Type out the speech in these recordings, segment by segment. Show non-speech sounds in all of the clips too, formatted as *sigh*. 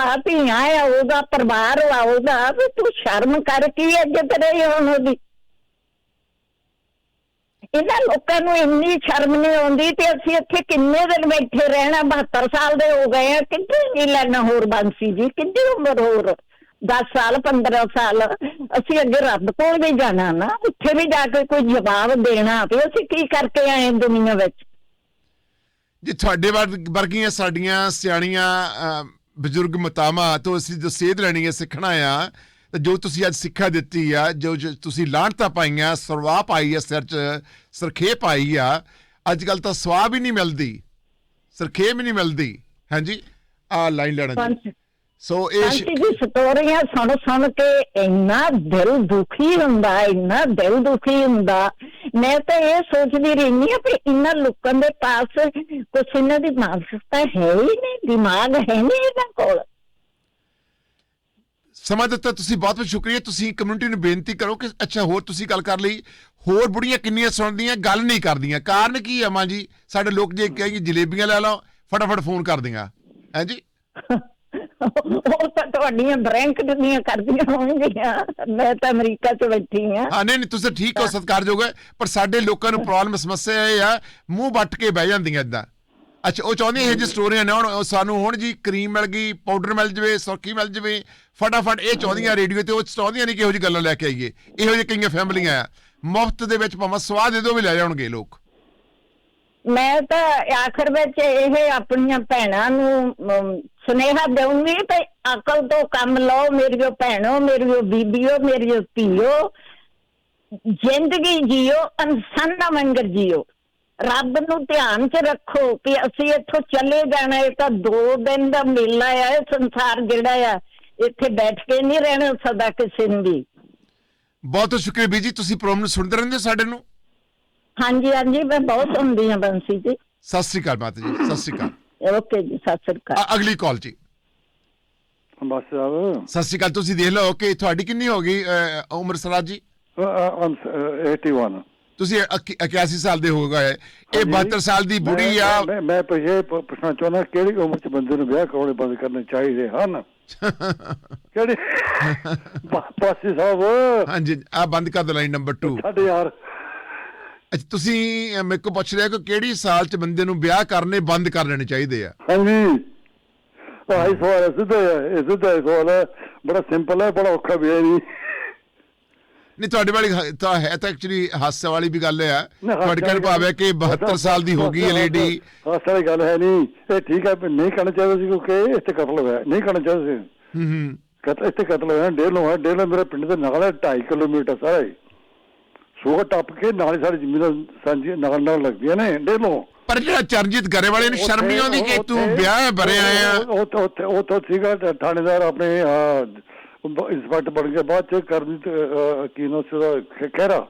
ਆ ਧੀਆਂ ਆ ਉਹਦਾ ਪਰਿਵਾਰ ਆ ਉਹਦਾ ਵੀ ਤੂੰ ਸ਼ਰਮ ਕਰ, ਕੀ ਇੱਜ਼ਤ ਰਹੀ ਹੁਣ ਉਹਦੀ? ਇਹਨਾਂ ਲੋਕਾਂ ਨੂੰ ਇੰਨੀ ਸ਼ਰਮ ਨਹੀਂ ਆਉਂਦੀ ਤੇ ਅਸੀਂ ਇੱਥੇ ਕਿੰਨੇ ਦਿਨ ਬੈਠੇ ਰਹਿਣਾ 72 ਸਾਲ ਦੇ ਹੋ ਗਏ ਆ ਕਿੰਨੀ ਨਹੀਂ ਲੈਣਾ ਹੋਰ ਬੰਸੀ ਜੀ ਕਿੰਨੀ ਉਮਰ ਹੋਰ? 10 ਸਾਲ 15 ਸਾਲ, ਅਸੀਂ ਅੱਗੇ ਰੱਬ ਕੋਲ ਵੀ ਜਾਣਾ ਨਾ, ਉੱਥੇ ਵੀ ਜਾ ਕੇ ਕੋਈ ਜਵਾਬ ਦੇਣਾ ਵੀ ਅਸੀਂ ਕੀ ਕਰਕੇ ਆਏ ਦੁਨੀਆ ਵਿੱਚ? ਜੇ, ਤੁਹਾਡੇ ਵਰਗੀਆਂ ਸਾਡੀਆਂ ਸਿਆਣੀਆਂ ਬਜ਼ੁਰਗ ਮਤਾਵਾਂ ਤੋਂ ਅਸੀਂ ਜੋ ਸੇਧ ਲੈਣੀ ਹੈ ਸਿੱਖਣਾ ਆ ਤੇ ਜੋ ਤੁਸੀਂ ਅੱਜ ਸਿੱਖਿਆ ਦਿੱਤੀ ਆ ਜੋ ਤੁਸੀਂ ਲਾਹਣਤਾਂ ਪਾਈਆਂ ਸਰਵਾ ਪਾਈ ਆ ਸਿਰ 'ਚ ਸਰਖੇਪ ਆਈ ਆ ਅੱਜ ਕੱਲ ਤਾਂ ਸਵਾਹ ਵੀ ਨਹੀਂ ਮਿਲਦੀ ਸਰਖੇਪ ਵੀ ਨਹੀਂ ਮਿਲਦੀ ਹਾਂਜੀ? ਆ ਲਾਈਨ ਲੈਣਾ ਜੀ। ਸੋ ਇਹ ਜੀ ਸਟੋਰੀਆਂ ਸੁਣ ਸੁਣ ਕੇ ਇੰਨਾ ਦਿਲ ਦੁਖੀ ਹੁੰਦਾ ਇੰਨਾ ਦਿਲ ਦੁਖੀ ਹੁੰਦਾ ਮੈਂ ਤਾਂ ਇਹ ਸੋਚਦੀ ਰਹਿੰਦੀ ਆ ਵੀ ਇਹਨਾਂ ਲੋਕਾਂ ਦੇ ਪਾਸ ਕੁਛ ਇਹਨਾਂ ਦੀ ਮਾਨਸਿਕਤਾ ਹੈ ਹੀ ਨਹੀਂ ਦਿਮਾਗ ਹੈ ਨਹੀਂ ਇਹਨਾਂ ਕੋਲ। ਸਮਾਂ ਦਿੱਤਾ ਤੁਸੀਂ ਬਹੁਤ ਬਹੁਤ ਸ਼ੁਕਰੀਆ। ਤੁਸੀਂ ਕਮਿਊਨਿਟੀ ਨੂੰ ਬੇਨਤੀ ਕਰੋ ਕਿ ਅੱਛਾ ਹੋਰ ਤੁਸੀਂ ਗੱਲ ਕਰ ਲਈ। ਹੋਰ ਬੁੜੀਆਂ ਕਿੰਨੀਆਂ ਸੁਣਦੀਆਂ ਗੱਲ ਨਹੀਂ ਕਰਦੀਆਂ। ਕਾਰਨ ਕੀ ਹੈ ਮਾਂ ਜੀ? ਸਾਡੇ ਲੋਕ ਜੇ ਕਹੇਗੇ ਜਲੇਬੀਆਂ ਲੈ ਲਓ ਫਟਾਫਟ ਫੋਨ ਕਰਦੀਆਂ ਹੈ ਜੀ? *laughs* ਉਹ ਤਾਂ ਤੁਹਾਡੀਆਂ ਬਰੈਂਕ ਦੀਆਂ ਕਰਦੀਆਂ ਹੋਣਗੀਆਂ ਮੈਂ ਤਾਂ ਅਮਰੀਕਾ 'ਚ ਬੈਠੀ ਆ ਹਾਂ ਨਹੀਂ ਨਹੀਂ ਤੁਸੀਂ ਠੀਕ ਹੋ ਸਤਿਕਾਰਯੋਗ ਹੈ ਪਰ ਸਾਡੇ ਲੋਕਾਂ ਨੂੰ ਪ੍ਰੋਬਲਮ ਸਮੱਸਿਆ ਇਹ ਆ ਮੂੰਹ ਵੱਟ ਕੇ ਬਹਿ ਜਾਂਦੀਆਂ ਇਦਾਂ ਅੱਛਾ ਉਹ ਚਾਹੁੰਦੀਆਂ ਇਹ ਸਟੋਰੀਆਂ ਨੇ ਹੁਣ ਸਾਨੂੰ ਹੁਣ ਜੀ ਕਰੀਮ ਮਿਲ ਗਈ ਪਾਊਡਰ ਮਿਲ ਜਵੇ ਸੁਰਖੀ ਮਿਲ ਜਵੇ ਫਟਾਫਟ ਇਹ ਚਾਹੁੰਦੀਆਂ ਰੇਡੀਓ ਤੇ ਉਹ ਚਾਹੁੰਦੀਆਂ ਨਹੀਂ ਕਿ ਇਹੋ ਜਿਹੀ ਗੱਲਾਂ ਲੈ ਕੇ ਆਈਏ। ਇਹੋ ਜਿਹੀ ਕਈਆਂ ਫੈਮਲੀਆਂ ਆ। ਮੁਫਤ ਦੇ ਵਿੱਚ ਭਾਵੇਂ ਸਵਾਦ ਦੇ ਦੋ ਵੀ ਲੈ ਜਾਣਗੇ ਲੋਕ। ਮੈਂ ਤਾਂ ਆਖਰ ਵਿੱਚ ਇਹ ਆਪਣੀਆਂ ਭੈਣਾਂ ਨੂੰ ਸੁਨੇਹਾ ਦੇਵਾਂਗੀ ਤੇ ਅਕਲ ਤੋਂ ਕੰਮ ਲਓ ਮੇਰੀਓ ਭੈਣੋ ਮੇਰੀਓ ਬੀਬੀਓ ਮੇਰੀਓ ਧੀਓ। ਜ਼ਿੰਦਗੀ ਜੀਓ ਅਨਸੰਨਾ ਮੰਗਰ ਜੀਓ। ਰੱਬ ਨੂੰ ਧਿਆਨ 'ਚ ਰੱਖੋ ਕਿ ਅਸੀਂ ਇੱਥੋਂ ਚਲੇ ਜਾਣਾ, ਇਹ ਤਾਂ ਦੋ ਦਿਨ ਦਾ ਮੇਲਾ ਆ, ਇਹ ਸੰਸਾਰ ਜਿਹੜਾ ਆ, ਇੱਥੇ ਬੈਠ ਕੇ ਨਹੀਂ ਰਹਿਣਾ ਸਦਾ ਕਿਸੇ ਨੂੰ ਵੀ। ਬਹੁਤ ਸ਼ੁਕਰੀਆ ਬੀਜੀ, ਤੁਸੀਂ ਪ੍ਰੋਗਰਾਮ ਸੁਣਦੇ ਰਹਿੰਦੇ ਸਾਡੇ ਨੂੰ? ਹਾਂਜੀ ਹਾਂਜੀ ਮੈਂ ਬਹੁਤ ਹੁੰਦੀ ਹਾਂ ਬੰਸੀ ਜੀ। ਸਤਿ ਸ੍ਰੀ ਅਕਾਲ ਮਾਤਾ ਜੀ ਸਤਿ ਸ੍ਰੀ ਅਕਾਲ। ਓਕੇ ਜੀ ਸਤਿ ਸ੍ਰੀ ਅਕਾਲ। ਅ- ਅਗਲੀ ਕਾਲ ਜੀ। ਬਸ ਸਾਹਿਬ। ਸਤਿ ਸ੍ਰੀ ਅਕਾਲ ਤੁਸੀਂ ਦੇਖ ਲਓ ਕਿ ਤੁਹਾਡੀ ਕਿੰਨੀ ਹੋ ਗਈ ਅ, ਉਮਰ ਸਰਾਜ ਜੀ? ਆਮ 81 ਤੁਸੀਂ 81 ਸਾਲ ਦੇ ਹੋ ਗਏ। ਇਹ 72 ਸਾਲ ਦੀ ਬੁੜੀ ਆ। ਮੈਂ- ਮੈਂ ਮੈਂ ਪੁੱਛੇ ਪ- ਪੁੱਛਣਾ ਚਾਹੁੰਦਾ ਕਿਹੜੀ ਉਮਰ ਚ ਬੰਦੇ ਨੂੰ ਵਿਆਹ ਕਰਾਉਣੇ ਬੰਦ ਕਰਨੇ ਚਾਹੀਦੇ ਹਨ? *laughs* ਕਿਹੜੀ? *laughs* ਪਾ- ਪਾਸੀ ਸਾਹਿਬ। ਹਾਂਜੀ ਆ ਬੰਦ ਕਰ ਦੋ ਲਾਈਨ ਨੰਬਰ 2 ਸਾਡੇ ਯਾਰ ਅੱਛਾ ਤੁਸੀਂ ਮੇਰੇ ਕੋਲ ਪੁੱਛ ਰਹੇ ਕਿ ਕਿਹੜੀ ਸਾਲ ਚ ਬੰਦੇ ਨੂੰ ਵਿਆਹ ਕਰਨੇ ਬੰਦ ਕਰ ਲੈਣੇ ਚਾਹੀਦੇ ਆ? ਹਾਂਜੀ। ਆਹੀ ਸਵਾਲ ਹੈ, ਸਿੱਧਾ ਹੈ ਇਹ ਸਿੱਧਾ ਹੀ ਸਵਾਲ ਹੈ ਬੜਾ ਸਿੰਪਲ ਹੈ ਬੜਾ ਔਖਾ ਵੀ ਹੈ ਨਹੀਂ ਨਹੀਂ ਤੁਹਾਡੇ ਵਾਲੀ ਹ- ਤਾਂ ਹੈ ਤਾਂ ਐਕਚੁਅਲੀ ਹਾਸੇ ਵਾਲੀ ਵੀ ਗੱਲ ਹੈ ਨਾ, ਤੁਹਾਡੇ ਕਹਿਣ ਭਾਵ ਹੈ ਕਿ 72 ਸਾਲ ਦੀ ਹੋ ਗਈ ਹੈ ਲੇਡੀ ਹਾਸੇ ਵਾਲੀ ਗੱਲ ਹੈ ਨਹੀਂ। ਇਹ ਠੀਕ ਹੈ ਵੀ ਨਹੀਂ ਕਰਨਾ ਚਾਹੀਦਾ ਸੀ ਕਿਉਂਕਿ ਇੱਥੇ ਕਤਲ ਹੋਇਆ। ਨਹੀਂ ਕਰਨਾ ਚਾਹੀਦਾ ਸੀ। ਹੂੰ ਹੂੰ। ਕਤਲ ਇੱਥੇ ਕਤਲ ਹੋਇਆ ਡੇਲੋਂ ਹੈ ਡੇਲੋਂ ਮੇਰੇ ਪਿੰਡ ਦੇ ਨਾਲ ਹੈ 2.5 ਕਿਲੋਮੀਟਰ ਸਾਰਾ। ਹੀ ਸੂਆ ਟੱਪ ਕੇ ਨਾਲ ਸਾਡੀ ਜ਼ਮੀਨਾਂ ਸਾਂਝੀ ਨਾਲ ਨਾਲ ਲੱਗਦੀਆਂ ਨੇ ਡੇਲੋਂ ਪਰ ਜਿਹੜਾ ਚਰਨਜੀਤ ਗਰੇ ਵਾਲੇ ਨੂੰ ਸ਼ਰਮ ਨਹੀਂ ਆਉਂਦੀ ਕਿ ਤੂੰ ਵਿਆਹ ਭਰੇ ਆਇਆ? ਉਹ ਉੱਥੇ ਉੱਥੇ ਉੱਥੇ ਸੀਗਾ ਤੇ ਥਾਣੇਦਾਰ ਆਪਣੇ ਇੰਸਪੈਕਟਰ ਬਣ ਗਿਆ ਬਾਅਦ ਚ ਕਰਨੀ ਕੀ ਨੋ ਸਦਾ ਖਹਿਰਾ।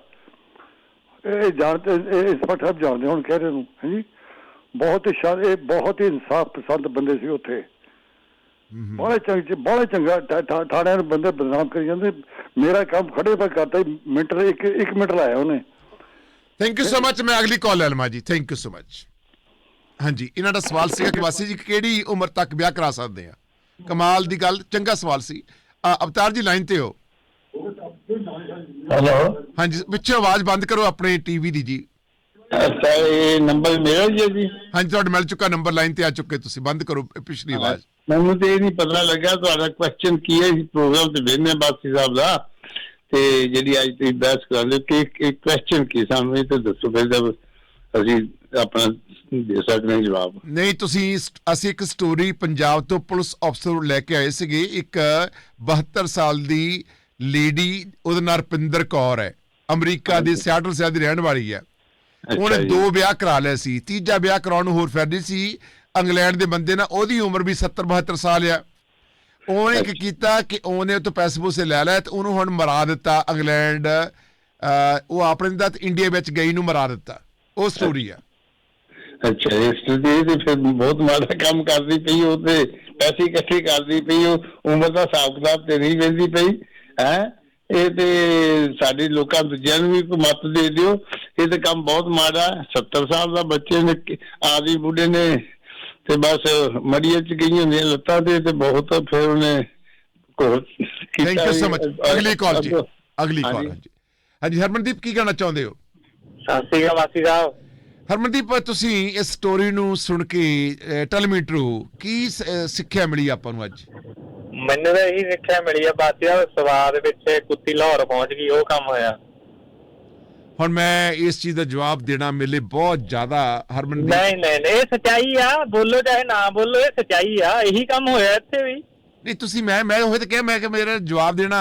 ਇਹ ਜਾਣਦੇ ਇੰਸਪੈਕਟਰ ਸਾਹਿਬ ਜਾਣਦੇ ਹੁਣ ਖਹਿਰੇ ਨੂੰ ਹਾਂਜੀ ਬਹੁਤ ਹੀ ਸ਼ਾ ਇਹ ਬਹੁਤ ਹੀ ਇਨਸਾਫ ਪਸੰਦ ਬੰਦੇ ਸੀ ਉੱਥੇ। ਬੜੇ ਚੰਗੇ ਬੜੇ ਚੰਗਾ ਥਾਣਿਆਂ ਦੇ ਬੰਦੇ ਬਦਨਾਮ ਕਰੀ ਜਾਂਦੇ। ਮੇਰਾ ਕੰਮ ਖੜੇ ਪਰ ਕਰਤਾ ਮਿੰਟ ਦੇ ਇੱਕ ਇੱਕ ਮਿੰਟ ਲਾਇਆ ਉਹਨੇ। ਥੈਂਕ ਯੂ ਸੋ ਮਚ ਮੈਂ ਅਗਲੀ ਕਾਲ ਲੈ ਲਵਾਂ ਜੀ। ਥੈਂਕ ਯੂ ਸੋ ਮਚ ਹਾਂਜੀ ਇਹਨਾਂ ਦਾ ਸਵਾਲ ਸੀਗਾ ਕਿ ਵਾਸੀ ਜੀ ਕਿਹੜੀ ਉਮਰ ਤੱਕ ਵਿਆਹ ਕਰਾ ਸਕਦੇ ਆ? ਕਮਾਲ ਦੀ ਗੱਲ ਚੰਗਾ ਸਵਾਲ ਸੀ। ਅਵਤਾਰ ਜੀ ਲਾਈਨ ਤੇ ਹੋ। ਹਾਂਜੀ ਪਿੱਛੇ ਆਵਾਜ਼ ਬੰਦ ਕਰੋ ਆਪਣੇ ਟੀਵੀ ਦੀ ਜੀ। ਨੰਬਰ ਮੇਰਾ ਹੀ ਹੈ ਜੀ? ਹਾਂਜੀ ਤੁਹਾਡਾ ਮਿਲ ਚੁੱਕਾ ਨੰਬਰ ਲਾਈਨ ਤੇ ਆ ਚੁੱਕੇ ਤੁਸੀਂ ਬੰਦ ਕਰੋ ਪਿਛਲੀ ਆਵਾਜ਼। ਮੈਨੂੰ ਤੇ ਇਹ ਨਹੀਂ ਪਤਾ ਲੱਗਾ ਤੁਹਾਡਾ ਕੁਐਸਚਨ ਕੀ ਹੈ ਇਸ ਪ੍ਰੋਗਰਾਮ ਤੇ ਵੇਨੇ ਬਾਸੀ ਸਾਹਿਬ ਦਾ। ਤੇ ਜਿਹੜੀ ਅੱਜ ਤੁਸੀਂ ਬਹਿਸ ਕਰ ਰਹੇ ਕਿ ਇੱਕ ਕੁਐਸਚਨ ਕੀ ਸਾਨੂੰ ਤੇ ਦੱਸੋ ਫਿਰ ਜਦ ਅਸੀਂ ਆਪਣਾ ਦੇ ਸਕਦੇ ਹਾਂ ਜਵਾਬ। ਨਹੀਂ ਤੁਸੀਂ ਅਸੀਂ ਇੱਕ ਸਟੋਰੀ ਪੰਜਾਬ ਤੋਂ ਪੁਲਿਸ ਅਫਸਰ ਲੈ ਕੇ ਆਏ ਸੀਗੇ ਇੱਕ 72 ਸਾਲ ਦੀ ਲੇਡੀ ਉਹਦਾ ਨਾਂ ਕੌਰ ਹੈ। ਅਮਰੀਕਾ ਦੇ ਸਿਆਟਲ ਸ਼ਹਿਰ ਦੀ ਰਹਿਣ ਵਾਲੀ ਹੈ। ਉਹਨੇ। ਦੋ ਵਿਆਹ ਕਰਾ ਲਏ ਸੀ ਤੀਜਾ ਵਿਆਹ ਕਰਾਉਣ ਨੂੰ ਹੋਰ ਫਿਰਦੀ ਸੀ ਇੰਗਲੈਂਡ ਦੇ ਬੰਦੇ ਨਾਲ ਉਹਦੀ ਉਮਰ ਵੀ 70 72 ਸਾਲ ਆ। ਉਹਨੇ ਕੀ ਕੀਤਾ ਕਿ ਉਹਨੇ ਉਹ ਤੋਂ ਪੈਸੇ ਪੂਸੇ ਲੈ ਲਏ ਤੇ ਉਹਨੂੰ ਹੁਣ ਮਰਾ ਦਿੱਤਾ ਇੰਗਲੈਂਡ ਉਹ ਆਪਣੇ ਦਾ ਇੰਡੀਆ ਵਿੱਚ ਗਈ ਨੂੰ ਮਰਾ ਦਿੱਤਾ। ਉਹ ਸਟੋਰੀ ਆ। ਅੱਛਾ ਇਸ ਤੇ ਤੇ ਫਿਰ ਬਹੁਤ ਮਾੜਾ ਕੰਮ ਕਰਦੀ ਪਈ ਉਹ ਤੇ ਪੈਸੇ ਇਕੱਠੇ ਕਰਦੀ ਪਈ ਉਹ ਉਮਰ ਦਾ ਹਿਸਾਬ ਕਿਤਾਬ ਤੇ ਨਹੀਂ ਵੇਂਦੀ ਪਈ ਹੈ? ਇਹ ਤੇ ਸਾਡੇ ਲੋਕਾਂ ਦੂਜਿਆਂ ਨੂੰ ਵੀ ਮਤ ਦੇ ਦਿਓ। ਇਹ ਤੇ ਕੰਮ ਬਹੁਤ ਮਾੜਾ ਹੈ। 70 ਸਾਲ ਦਾ ਬੱਚੇ ਨੇ ਆਦੀ ਬੁੱਢੇ ਨੇ ਤੇ ਬਸ ਮੜੀਏ ਚ ਗਈਆਂ ਹੁੰਦੀਆਂ ਲੱਤਾਂ ਤੇ ਤੇ ਬਹੁਤ ਫਿਰ ਉਹਨੇ ਕੋਲ ਥੈਂਕ ਯੂ ਸੋ ਮਚ ਅਗਲੀ ਕਾਲ ਜੀ। ਅਗਲੀ ਕਾਲ ਹਾਂਜੀ। ਹਰਮਨਦੀਪ ਕੀ ਕਹਿਣਾ ਚਾਹੁੰਦੇ ਹੋ? ਸਤਿ ਸ਼੍ਰੀ ਅਕਾਲ ਵਾਸੀ ਸਾਹਿਬ। ਹਰਮਨਦੀਪ ਤੁਸੀਂ ਇਸ ਸਟੋਰੀ ਨੂੰ ਸੁਣ ਕੇ ਟੈਲ ਮੀ ਟਰੂ ਕੀ ਸਿੱਖਿਆ ਮਿਲੀ ਆਪਾਂ ਨੂੰ ਅੱਜ? ਮੈਨੂੰ ਤਾਂ ਇਹੀ ਸਿੱਖਿਆ ਮਿਲੀ ਆ ਬਾਤੀ ਦਾ ਸਵਾਦ ਵਿੱਚ ਕੁੱਤੀ ਲਾਹੌਰ ਪਹੁੰਚ ਗਈ ਉਹ ਕੰਮ ਹੋਇਆ। ਹੁਣ ਮੈਂ ਇਸ ਚੀਜ਼ ਦਾ ਜਵਾਬ ਦੇਣਾ ਮੇਲੇ ਬਹੁਤ ਜ਼ਿਆਦਾ ਹਰਮਨਦੀਪ। ਨਹੀਂ ਨਹੀਂ ਇਹ ਸਚਾਈ ਆ ਬੋਲੋ ਚਾਹੇ ਨਾ ਬੋਲੋ ਇਹ ਸਚਾਈ ਆ ਇਹੀ ਕੰਮ ਹੋਇਆ ਇੱਥੇ ਵੀ। ਨਹੀਂ ਤੁਸੀਂ ਮੈਂ ਮੈਂ ਉਹ ਤਾਂ ਕਿਹਾ ਮੈਂ ਕਿ ਮੇਰਾ ਜਵਾਬ ਦੇਣਾ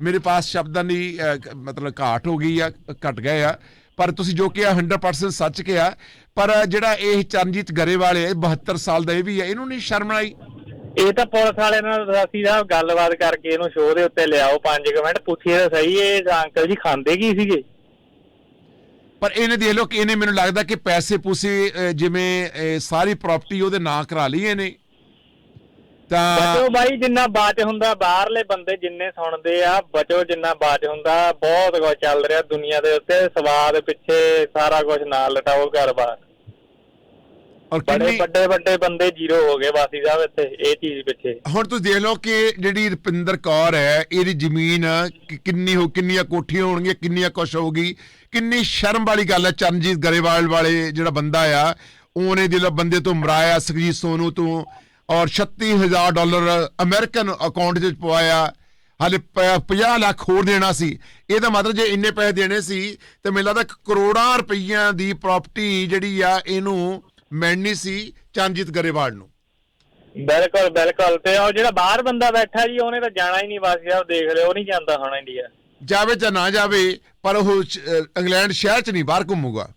ਮੇਰੇ ਪਾਸ ਸ਼ਬਦਾਂ ਦੀ ਮਤਲਬ ਘਾਟ ਹੋ ਗਈ ਆ ਘਟ ਗਏ ਆ। ਪਰ ਤੁਸੀਂ ਜੋ ਕਿਹਾ 100% ਸੱਚ ਕਿਹਾ ਪਰ ਜਿਹੜਾ ਇਹ ਚਰਨਜੀਤ ਗਰੇਵਾਲ ਹੈ ਇਹ 72 ਸਾਲ ਦਾ ਇਹ ਵੀ ਹੈ ਇਹਨੂੰ ਨਹੀਂ ਸ਼ਰਮ ਆਈ? ਇਹ ਤਾਂ ਪੁਲਿਸ ਵਾਲੇ ਨਾਲ ਰਾਸੀ ਸਾਹਿਬ ਗੱਲਬਾਤ ਕਰਕੇ ਇਹਨੂੰ ਸ਼ੋਅ ਦੇ ਉੱਤੇ ਲਿਆਓ 5 ਮਿੰਟ ਪੁੱਛੀਏ ਤਾਂ ਸਹੀ ਇਹ ਅੰਕਲ ਜੀ ਖਾਂਦੇ ਕੀ ਸੀਗੇ? ਪਰ ਇਹਨੇ ਦੇਖ ਲਓ ਕਿ ਇਹਨੇ ਮੈਨੂੰ ਲੱਗਦਾ ਕਿ ਪੈਸੇ ਪੂਸੇ ਜਿਵੇਂ ਸਾਰੀ ਪ੍ਰਾਪਰਟੀ ਉਹਦੇ ਨਾਂ ਕਰਾ ਲਈ ਇਹਨੇ। ਤਾਂ ਬਚੋ ਬਾਈ ਜਿੰਨਾ ਬਾਚ ਹੁੰਦਾ ਬਾਹਰਲੇ ਬੰਦੇ ਜਿੰਨੇ ਸੁਣਦੇ ਆ ਬਚੋ ਜਿੰਨਾ ਬਾਚ ਹੁੰਦਾ। ਬਹੁਤ ਕੁਝ ਚੱਲ ਰਿਹਾ ਦੁਨੀਆ ਦੇ ਉੱਤੇ ਸਵਾਦ ਪਿੱਛੇ ਸਾਰਾ ਕੁਝ ਨਾਲ ਲਟਾਓ ਘਰ-ਬਾਰ। ਔਰ ਬੜੇ ਕਿੰਨੀ ਵੱਡੇ ਵੱਡੇ ਬੰਦੇ ਜ਼ੀਰੋ ਹੋ ਗਏ ਵਾਸੀ ਸਾਹਿਬ ਇੱਥੇ ਇਹ ਚੀਜ਼ ਪਿੱਛੇ। ਹੁਣ ਤੁਸੀਂ ਦੇਖ ਲਓ ਕਿ ਜਿਹੜੀ ਰੁਪਿੰਦਰ ਕੌਰ ਹੈ ਇਹਦੀ ਜ਼ਮੀਨ ਕਿੰਨੀ ਹੋ ਕਿੰਨੀਆਂ ਕੋਠੀਆਂ ਹੋਣਗੀਆਂ ਕਿੰਨੀਆਂ ਕੁਛ ਹੋਊਗੀ। ਕਿੰਨੀ ਸ਼ਰਮ ਵਾਲੀ ਗੱਲ ਹੈ ਚਰਨਜੀਤ ਗਰੇਵਾਲ ਵਾਲੇ ਜਿਹੜਾ ਬੰਦਾ ਆ ਉਹਨੇ ਦਿਲ ਬੰਦੇ ਤੋਂ ਮਰਾਇਆ ਸੁਖਜੀਤ ਸੋਨੂ ਤੋਂ। ਔਰ 36000 ਡਾਲਰ ਅਮਰੀਕਨ ਅਕਾਊਂਟ 'ਚ ਪਵਾਇਆ। ਹਾਲੇ 50 ਲੱਖ ਹੋਰ ਦੇਣਾ ਸੀ। ਇਹਦਾ ਮਤਲਬ ਜੇ ਇੰਨੇ ਪੈਸੇ ਦੇਣੇ ਸੀ ਤੇ ਮੈਨੂੰ ਲੱਗਦਾ ਕਰੋੜਾਂ ਰੁਪਈਆਂ ਦੀ ਪ੍ਰਾਪਰਟੀ ਜਿਹੜੀ ਆ ਇਹਨੂੰ ਮਿਲਣੀ ਸੀ ਚਰਨਜੀਤ ਗਰੇਵਾਲ ਨੂੰ। ਬਿਲਕੁਲ ਬਿਲਕੁਲ। ਤੇ ਉਹ ਜਿਹੜਾ ਬਾਹਰ ਬੰਦਾ ਬੈਠਾ ਜੀ ਉਹਨੇ ਤਾਂ ਜਾਣਾ ਹੀ ਨਹੀਂ। ਵਾਸੀ ਸਾਹਿਬ ਦੇਖ ਲਿਓ ਉਹ ਨਹੀਂ ਜਾਂਦਾ ਹੁਣ ਇੰਡੀਆ। ਜਾਵੇ ਜਾਂ ਨਾ ਜਾਵੇ ਪਰ ਉਹ ਇੰਗਲੈਂਡ ਸ਼ਹਿਰ ਚ ਨਹੀਂ ਬਾਹਰ ਘੁੰਮੂਗਾ।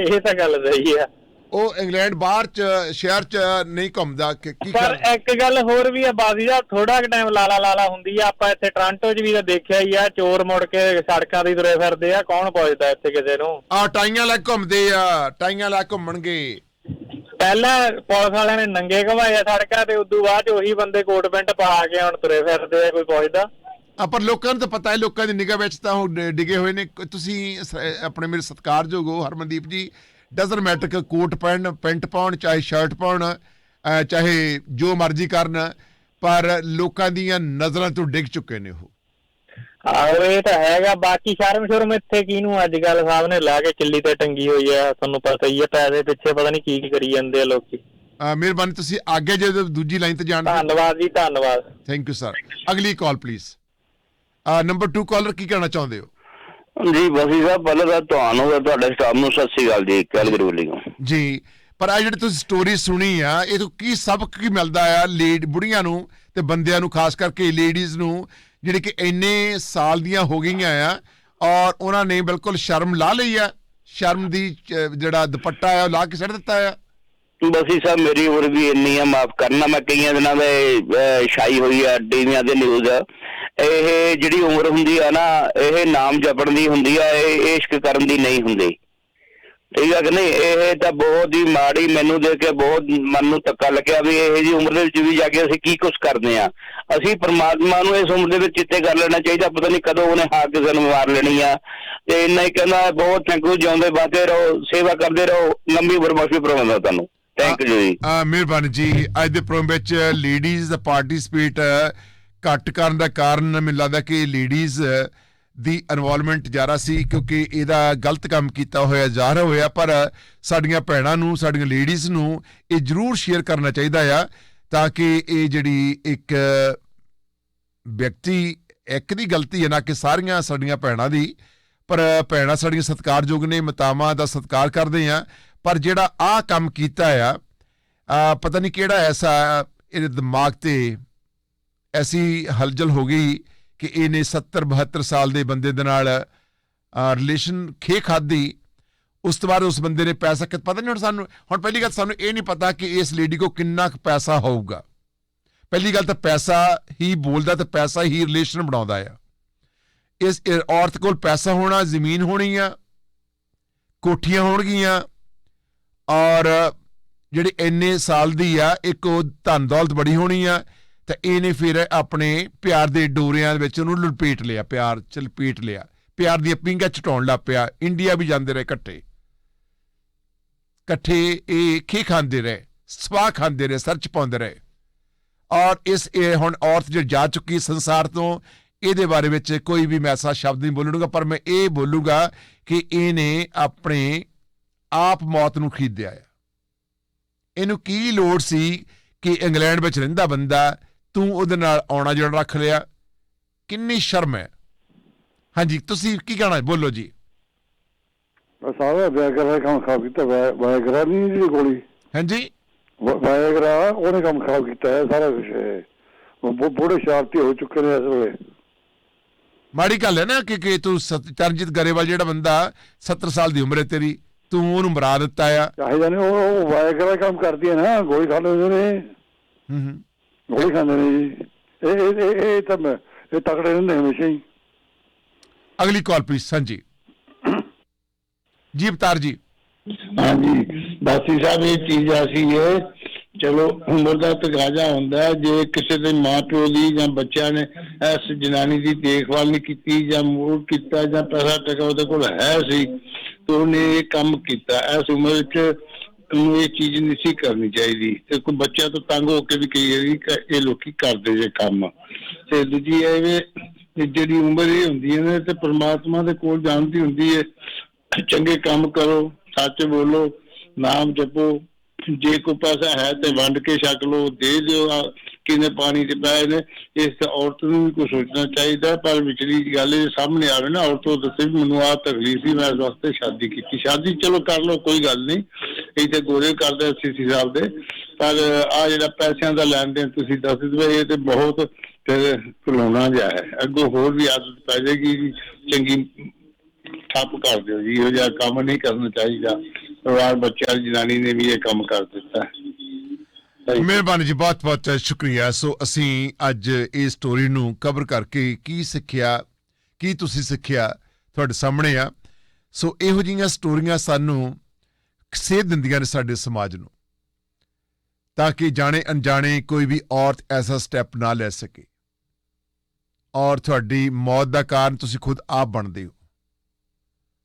ਇਹ ਤਾਂ ਗੱਲ ਸਹੀ ਆ। ਉਹ ਇੰਗਲੈਂਡ ਬਾਹਰ ਚ ਸ਼ਹਿਰ ਚ ਨਹੀਂ ਘੁੰਮਦਾ ਕਿ ਕੀ ਪਰ ਇੱਕ ਗੱਲ ਹੋਰ ਵੀ ਆ ਬਾਜ਼ੀ ਦਾ ਥੋੜਾ ਕੁ ਟਾਈਮ ਲਾਲਾ ਲਾਲਾ ਹੁੰਦੀ ਆ। ਆਪਾਂ ਇੱਥੇ ਟ੍ਰਾਂਟੋ 'ਚ ਵੀ ਤਾਂ ਦੇਖਿਆ ਹੀ ਆ ਚੋਰ ਮੁੜ ਕੇ ਸੜਕਾਂ ਦੀ ਤੁਰੇ ਫਿਰਦੇ ਆ। ਕੌਣ ਪੁੱਛਦਾ ਇੱਥੇ ਕਿਸੇ ਨੂੰ? ਆ ਟਾਈਆਂ ਲੈ ਘੁੰਮਦੇ ਆ ਟਾਈਆਂ ਲੈ ਘੁੰਮਣਗੇ। ਪਹਿਲਾਂ ਪੁਲਿਸ ਵਾਲਿਆਂ ਨੇ ਨੰਗੇ ਘਵਾਏ ਆ ਸੜਕਾਂ ਤੇ ਉਦੋਂ ਬਾਅਦ ਉਹੀ ਬੰਦੇ ਕੋਟ ਪੈਂਟ ਪਾ ਕੇ ਹੁਣ ਤੁਰੇ ਫਿਰਦੇ ਆ ਕੋਈ ਪੁੱਛਦਾ? ਆ ਪਰ ਲੋਕਾਂ ਨੂੰ ਤਾਂ ਪਤਾ ਹੈ ਲੋਕਾਂ ਦੀ ਨਿਗਾਹ ਵਿੱਚ ਤਾਂ ਉਹ ਡਿੱਗੇ ਹੋਏ ਨੇ। ਤੁਸੀਂ ਆਪਣੇ ਮੇਰੇ ਸਤਿਕਾਰਯੋਗ ਹੋ ਹਰਮਨਦੀਪ ਜੀ। ਡਸਨਟ ਮੈਟਰ ਕਿ ਕੋਟ ਪੈਂਟ ਪੈਂਟ ਪਾਉਣ ਚਾਹੇ ਸ਼ਰਟ ਪਾਉਣ ਚਾਹੇ ਜੋ ਮਰਜ਼ੀ ਕਰਨ ਪਰ ਲੋਕਾਂ ਦੀਆਂ ਨਜ਼ਰਾਂ ਤੋਂ ਡਿੱਗ ਚੁੱਕੇ ਨੇ ਉਹ। ਆਹੋ ਇਹ ਤਾਂ ਹੈਗਾ। ਬਾਕੀ ਸ਼ਰਮ ਸ਼ਰਮ ਇੱਥੇ ਕਿਹਨੂੰ ਅੱਜ ਕੱਲ ਸਾਹਿਬ ਨੇ ਲਾ ਕੇ ਕਿੱਲੀ ਤੇ ਟੰਗੀ ਹੋਈ ਆ ਤੁਹਾਨੂੰ ਪਤਾ ਹੀ ਆ ਪੈਸੇ ਪਿੱਛੇ ਪਤਾ ਨਹੀਂ ਕੀ ਕੀ ਕਰੀ ਜਾਂਦੇ ਆ ਲੋਕੀ। ਮਿਹਰਬਾਨੀ ਤੁਸੀਂ ਅੱਗੇ ਜੇ ਦੂਜੀ ਲਾਈਨ ਤੇ ਜਾਣ ਧੰਨਵਾਦ ਜੀ ਧੰਨਵਾਦ। ਥੈਂਕ ਯੂ ਸਰ ਅਗਲੀ ਕਾਲ ਪਲੀਜ਼ ਨੰਬਰ 2 ਕਾਲਰ ਕੀ ਕਹਿਣਾ ਚਾਹੁੰਦੇ ਹੋ? ਜੀ ਬਸੀ ਸਾਹਿਬ, ਪਹਿਲਾਂ ਤਾਂ ਤੁਹਾਨੂੰ ਤੇ ਤੁਹਾਡੇ ਸਟਾਫ ਨੂੰ ਸਤਿ ਸ੍ਰੀ ਅਕਾਲ ਜੀ ਕੈਲਗਰੀ ਵੱਲੋਂ ਜੀ, ਪਰ ਆ ਜਿਹੜੀ ਤੁਸੀਂ ਸਟੋਰੀ ਸੁਣੀ ਆ, ਇਹ ਤੋਂ ਕੀ ਸਬਕ ਕੀ ਮਿਲਦਾ ਆ ਲੇਡ ਬੁੜੀਆਂ ਨੂੰ ਤੇ ਬੰਦਿਆਂ ਨੂੰ, ਖਾਸ ਕਰਕੇ ਲੇਡੀਜ਼ ਨੂੰ, ਜਿਹੜੇ ਕਿ ਇੰਨੇ ਸਾਲ ਦੀਆਂ ਹੋ ਗਈਆਂ ਆ ਔਰ ਉਹਨਾਂ ਨੇ ਬਿਲਕੁਲ ਸ਼ਰਮ ਲਾ ਲਈ ਆ, ਸ਼ਰਮ ਦੀ ਜਿਹੜਾ ਦੁਪੱਟਾ ਆ ਉਹ ਲਾ ਕੇ ਛੱਡ ਦਿੱਤਾ ਆ। ਬਸੀ ਸਾਹਿਬ, ਮੇਰੀ ਉਮਰ ਵੀ ਇੰਨੀ ਆ, ਮਾਫ ਕਰਨਾ ਮੈਂ ਕਈਆਂ ਦਿਨਾਂ ਦਾ ਛਾਈ ਹੋਈ ਆ ਟੀਵੀਆਂ ਦੇ ਨਿਊਜ਼ ਇਹ ਜਿਹੜੀ ਉਮਰ ਹੁੰਦੀ ਆ ਨਾ, ਇਹ ਨਾਮ ਜਪਣ ਦੀ ਹੁੰਦੀ ਆ, ਇਹ ਇਸ਼ਕ ਕਰਨ ਦੀ ਨਹੀਂ ਹੁੰਦੀ। ਠੀਕ ਆ ਕਿ ਨਹੀਂ? ਇਹ ਤਾਂ ਬਹੁਤ ਹੀ ਮਾੜੀ, ਮੈਨੂੰ ਦੇਖ ਕੇ ਬਹੁਤ ਮਨ ਨੂੰ ਧੱਕਾ ਲੱਗਿਆ ਵੀ ਇਹ ਜੀ ਉਮਰ ਦੇ ਵਿੱਚ ਵੀ ਜਾ ਕੇ ਅਸੀਂ ਕੀ ਕੁਝ ਕਰਦੇ ਆ। ਅਸੀਂ ਪ੍ਰਮਾਤਮਾ ਨੂੰ ਇਸ ਉਮਰ ਦੇ ਵਿੱਚ ਚਿੱਤੇ ਕਰ ਲੈਣਾ ਚਾਹੀਦਾ, ਪਤਾ ਨਹੀਂ ਕਦੋਂ ਉਹਨੇ ਹਾਂ ਕਿਸੇ ਨੂੰ ਮਾਰ ਲੈਣੀ ਆ। ਤੇ ਇੰਨਾ ਹੀ ਕਹਿੰਦਾ, ਬਹੁਤ ਥੈਂਕ ਯੂ, ਜਿਉਂਦੇ ਬਾਤੇ ਰਹੋ, ਸੇਵਾ ਕਰਦੇ ਰਹੋ, ਲੰਬੀ ਉਮਰ ਬਖਸ਼ੀ ਪ੍ਰਬੰਧਾ ਤੁਹਾਨੂੰ। ਥੈਂਕ ਯੂ ਜੀ ਮਿਹਰਬਾਨੀ ਜੀ। ਅੱਜ ਦੇ ਪ੍ਰੋਗਰਾਮ ਵਿੱਚ ਲੇਡੀਜ਼ ਦਾ ਪਾਰਟਿਸਿਪੇਟ ਘੱਟ ਕਰਨ ਦਾ ਕਾਰਨ ਮੈਨੂੰ ਲੱਗਦਾ ਕਿ ਲੇਡੀਜ਼ ਦੀ ਇਨਵੋਲਵਮੈਂਟ ਜ਼ਿਆਦਾ ਸੀ ਕਿਉਂਕਿ ਇਹਦਾ ਗਲਤ ਕੰਮ ਕੀਤਾ ਹੋਇਆ ਜ਼ਾਹਰ ਹੋਇਆ। ਪਰ ਸਾਡੀਆਂ ਭੈਣਾਂ ਨੂੰ, ਸਾਡੀਆਂ ਲੇਡੀਜ਼ ਨੂੰ ਇਹ ਜ਼ਰੂਰ ਸ਼ੇਅਰ ਕਰਨਾ ਚਾਹੀਦਾ ਆ ਤਾਂ ਕਿ ਇਹ ਜਿਹੜੀ ਇੱਕ ਵਿਅਕਤੀ ਇੱਕ ਦੀ ਗਲਤੀ ਹੈ, ਨਾ ਕਿ ਸਾਰੀਆਂ ਸਾਡੀਆਂ ਭੈਣਾਂ ਦੀ। ਪਰ ਭੈਣਾਂ ਸਾਡੀਆਂ ਸਤਿਕਾਰਯੋਗ ਨੇ, ਮਤਾਵਾਂ ਦਾ ਸਤਿਕਾਰ ਕਰਦੇ ਆ। ਪਰ ਜਿਹੜਾ ਆਹ ਕੰਮ ਕੀਤਾ ਆ ਪਤਾ ਨਹੀਂ ਕਿਹੜਾ ਐਸਾ ਇਹਦੇ ਦਿਮਾਗ ਤੇ ਐਸੀ ਹਲਜਲ ਹੋ ਗਈ ਕਿ ਇਹਨੇ 70 72 ਸਾਲ ਦੇ ਬੰਦੇ ਦੇ ਨਾਲ ਰਿਲੇਸ਼ਨ ਖੇ ਖਾਦੀ ਉਸ ਤੋਂ ਬਾਅਦ ਉਸ ਬੰਦੇ ਨੇ ਪੈਸਾ ਕਿ, ਪਤਾ ਨਹੀਂ ਹੁਣ ਸਾਨੂੰ, ਹੁਣ ਪਹਿਲੀ ਗੱਲ ਸਾਨੂੰ ਇਹ ਨਹੀਂ ਪਤਾ ਕਿ ਇਸ ਲੇਡੀ ਕੋ ਕਿੰਨਾ ਕੁ ਪੈਸਾ ਹੋਊਗਾ। ਪਹਿਲੀ ਗੱਲ ਤਾਂ ਪੈਸਾ ਹੀ ਬੋਲਦਾ ਤੇ ਪੈਸਾ ਹੀ ਰਿਲੇਸ਼ਨ ਬਣਾਉਂਦਾ ਆ। ਇਸ ਔਰਤ ਕੋਲ ਪੈਸਾ ਹੋਣਾ, ਜ਼ਮੀਨ ਹੋਣੀ ਆ, ਕੋਠੀਆਂ ਹੋਣਗੀਆਂ ਔਰ ਜਿਹੜੀ ਇੰਨੇ ਸਾਲ ਦੀ ਆ, ਇੱਕ ਉਹ ਧਨ ਦੌਲਤ ਬੜੀ ਹੋਣੀ ਆ, ਤਾਂ ਇਹਨੇ ਫਿਰ ਆਪਣੇ ਪਿਆਰ ਦੇ ਡੋਰਿਆਂ ਦੇ ਵਿੱਚ ਉਹਨੂੰ ਲਪੇਟ ਲਿਆ, ਪਿਆਰ ਚ ਲਪੇਟ ਲਿਆ। ਪਿਆਰ ਦੀਆਂ ਪਿੰਗਾ ਚਟਾਉਣ ਲੱਗ ਪਿਆ, ਇੰਡੀਆ ਵੀ ਜਾਂਦੇ ਰਹੇ ਇਕੱਠੇ। ਇਕੱਠੇ ਇਹ ਖੇ ਖਾਂਦੇ ਰਹੇ, ਸਵਾਹ ਖਾਂਦੇ ਰਹੇ ਸਰਚ ਪਾਉਂਦੇ ਰਹੇ। ਔਰ ਇਸ ਇਹ ਹੁਣ ਔਰਤ ਜਿਹੜੀ ਜਾ ਚੁੱਕੀ ਸੰਸਾਰ ਤੋਂ, ਇਹਦੇ ਬਾਰੇ ਵਿੱਚ ਕੋਈ ਵੀ ਮੈਂ ਐਸਾ ਸ਼ਬਦ ਨਹੀਂ ਬੋਲੂੰਗਾ, ਪਰ ਮੈਂ ਇਹ ਬੋਲੂਗਾ ਕਿ ਇਹਨੇ ਆਪਣੇ ਆਪ ਮੌਤ ਨੂੰ ਖਰੀਦਿਆ ਹੈ ਇਹਨੂੰ ਕੀ ਲੋੜ ਸੀ ਕਿ ਇੰਗਲੈਂਡ ਵਿੱਚ ਰਹਿੰਦਾ ਬੰਦਾ ਤੂੰ ਉਹਦੇ ਨਾਲ ਆਉਣਾ ਜੁੜਨਾ ਰੱਖ ਲਿਆ? ਕਿੰਨੀ ਸ਼ਰਮ ਹੈ। ਹਾਂਜੀ ਤੁਸੀਂ ਕੀ ਕਹਿਣਾ? ਬੋਲੋ ਜੀ। ਸਾਰਾ ਵਿਆਗਰਾ ਕੰਮ ਖਰਾਬ ਕੀਤਾ। ਵਿਆਗਰਾ ਨਹੀਂ ਜਿਹੜੀ ਗੋਲੀ ਹਾਂਜੀ। ਵਿਆਗਰਾ ਉਹਨੇ ਕੰਮ ਖਰਾਬ ਕੀਤਾ ਹੈ ਸਾਰਾ ਕੁਝ ਬੁੜੇ ਸ਼ਾਰਤੀ ਹੋ ਚੁੱਕੇ ਨੇ ਇਸ ਵੇਲੇ। ਮਾੜੀ ਗੱਲ ਹੈ ਨਾ ਕਿ ਕਿ ਤੂੰ ਚਰਨਜੀਤ ਗਰੇਵਾਲ ਜਿਹੜਾ ਬੰਦਾ 70 ਸਾਲ ਦੀ ਉਮਰ ਹੈ ਤੇਰੀ ਤੂੰ ਉਹਨੂੰ ਮਰਾ ਦਿੱਤਾ ਆ। ਚਾਹੇ ਜਾਨੇ ਉਹ ਵਿਆਗਰਾ ਕੰਮ ਕਰਦੀ ਹੈ ਨਾ ਗੋਲੀ ਖਾਂਦੇ ਹੁੰਦੇ ਨੇ। ਹੂੰ ਹੂੰ। ਗੋਲੀ ਖਾਂਦੇ ਨੇ ਇਹ ਇਹ ਇਹ- ਇਹ ਤਾਂ ਮੈਂ- ਇਹ ਤਕੜੇ ਰਹਿੰਦੇ ਹਮੇਸ਼ਾ ਹੀ। ਅਗਲੀ ਕਾਲ ਪਲੀਜ਼ ਹਾਂਜੀ ਜੀ ਅਵਤਾਰ ਜੀ। ਹਾਂਜੀ। ਬਾਸੀ ਸਾਹਿਬ ਇਹ ਚੀਜ਼ ਐਸੀ ਹੈ ਚਲੋ ਉਮਰ ਦਾ ਤਗਾਜਾ ਹੁੰਦਾ ਜੇ ਕਿਸੇ ਦੇ ਮਾਪਿਓ ਦੀ ਜਾਂ ਬੱਚਿਆਂ ਨੇ ਇਸ ਜਨਾਨੀ ਦੀ ਦੇਖਭਾਲ ਨਹੀਂ ਕੀਤੀ ਜਾਂ ਮੂਡ ਕੀਤਾ ਜਾਂ ਪੈਸਾ ਟਕਾ ਉਹਦੇ ਕੋਲ ਹੈ ਸੀ ਤਾਂ ਉਹਨੇ ਇਹ ਕੰਮ ਕੀਤਾ, ਇਸ ਉਮਰ ਵਿੱਚ ਉਹਨੂੰ ਇਹ ਚੀਜ਼ ਨਹੀਂ ਸੀ ਕਰਨੀ ਚਾਹੀਦੀ। ਤੇ ਕੋਈ ਬੱਚਿਆਂ ਤੋਂ ਤੰਗ ਹੋ ਕੇ ਵੀ ਕਹੀ ਵਾਰੀ ਇਹ ਲੋਕੀ ਕਰਦੇ ਜੇ ਕੰਮ। ਤੇ ਦੂਜੀ ਇਹ ਵੇ ਜਿਹੜੀ ਉਮਰ ਇਹ ਹੁੰਦੀ ਹੈ ਨਾ, ਤੇ ਪ੍ਰਮਾਤਮਾ ਦੇ ਕੋਲ ਜਾਣਦੀ ਹੁੰਦੀ ਹੈ। ਚੰਗੇ ਕੰਮ ਕਰੋ, ਸੱਚ ਬੋਲੋ, ਨਾਮ ਜਪੋ ਜੇ ਕੋਈ ਪੈਸਾ ਹੈ ਤੇ ਵੰਡ ਕੇ ਛਕ ਲਓ, ਦੇ ਦਿਓ ਕਿਨੇ ਪਾਣੀ ਤੇ ਪਏ ਨੇ, ਇਸ ਤੇ ਔਰਤ ਨੂੰ ਵੀ ਕੁਝ ਸੋਚਣਾ ਚਾਹੀਦਾ ਪਰ ਵਿਚਲੀ ਗੱਲ ਇਹ ਸਾਹਮਣੇ ਆਵੇ ਨਾ, ਔਰਤ ਉਹ ਦੱਸੇ ਮੈਨੂੰ ਆ ਤਕਲੀਫ ਸੀ, ਮੈਂ ਇਸ ਵਾਸਤੇ ਸ਼ਾਦੀ ਕੀਤੀ। ਸ਼ਾਦੀ ਚਲੋ ਕਰ ਲੋ ਕੋਈ ਗੱਲ ਨਹੀਂ ਇਹ ਤੇ ਗੋਰੇ ਕਰਦੇ ਸੀ ਸਾਹਿਬ ਦੇ, ਪਰ ਆ ਜਿਹੜਾ ਪੈਸਿਆਂ ਦਾ ਲੈਣ ਦੇਣ ਤੁਸੀਂ ਦੱਸ ਦਿਓ ਇਹ ਤੇ ਬਹੁਤ ਫਿਰ ਭੁਲਾਉਣਾ ਜਿਹਾ ਹੈ। ਅੱਗੋਂ ਹੋਰ ਵੀ ਆਦਤ ਪੈ ਜਾਏਗੀ ਚੰਗੀ ਠੱਪ ਕਰ ਦਿਓ ਜੀ, ਇਹੋ ਜਿਹਾ ਕੰਮ ਨਹੀਂ ਕਰਨਾ ਚਾਹੀਦਾ। ਪਰਿਵਾਰ ਬੱਚਿਆਂ, ਜਨਾਨੀ ਨੇ ਵੀ ਇਹ ਕੰਮ ਕਰ ਦਿੱਤਾ। ਮਿਹਰਬਾਨੀ ਜੀ, ਬਹੁਤ ਬਹੁਤ ਸ਼ੁਕਰੀਆ। ਸੋ ਅਸੀਂ ਅੱਜ ਇਹ ਸਟੋਰੀ ਨੂੰ ਕਵਰ ਕਰਕੇ ਕੀ ਸਿੱਖਿਆ, ਕੀ ਤੁਸੀਂ ਸਿੱਖਿਆ ਤੁਹਾਡੇ ਸਾਹਮਣੇ ਆ। ਸੋ ਇਹੋ ਜਿਹੀਆਂ ਸਟੋਰੀਆਂ ਸਾਨੂੰ ਸੇਧ ਦਿੰਦੀਆਂ ਨੇ ਸਾਡੇ ਸਮਾਜ ਨੂੰ, ਤਾਂ ਕਿ ਜਾਣੇ ਅਣਜਾਣੇ ਕੋਈ ਵੀ ਔਰਤ ਐਸਾ ਸਟੈਪ ਨਾ ਲੈ ਸਕੇ। ਔਰ ਤੁਹਾਡੀ ਮੌਤ ਦਾ ਕਾਰਨ ਤੁਸੀਂ ਖੁਦ ਆਪ ਬਣਦੇ ਹੋ।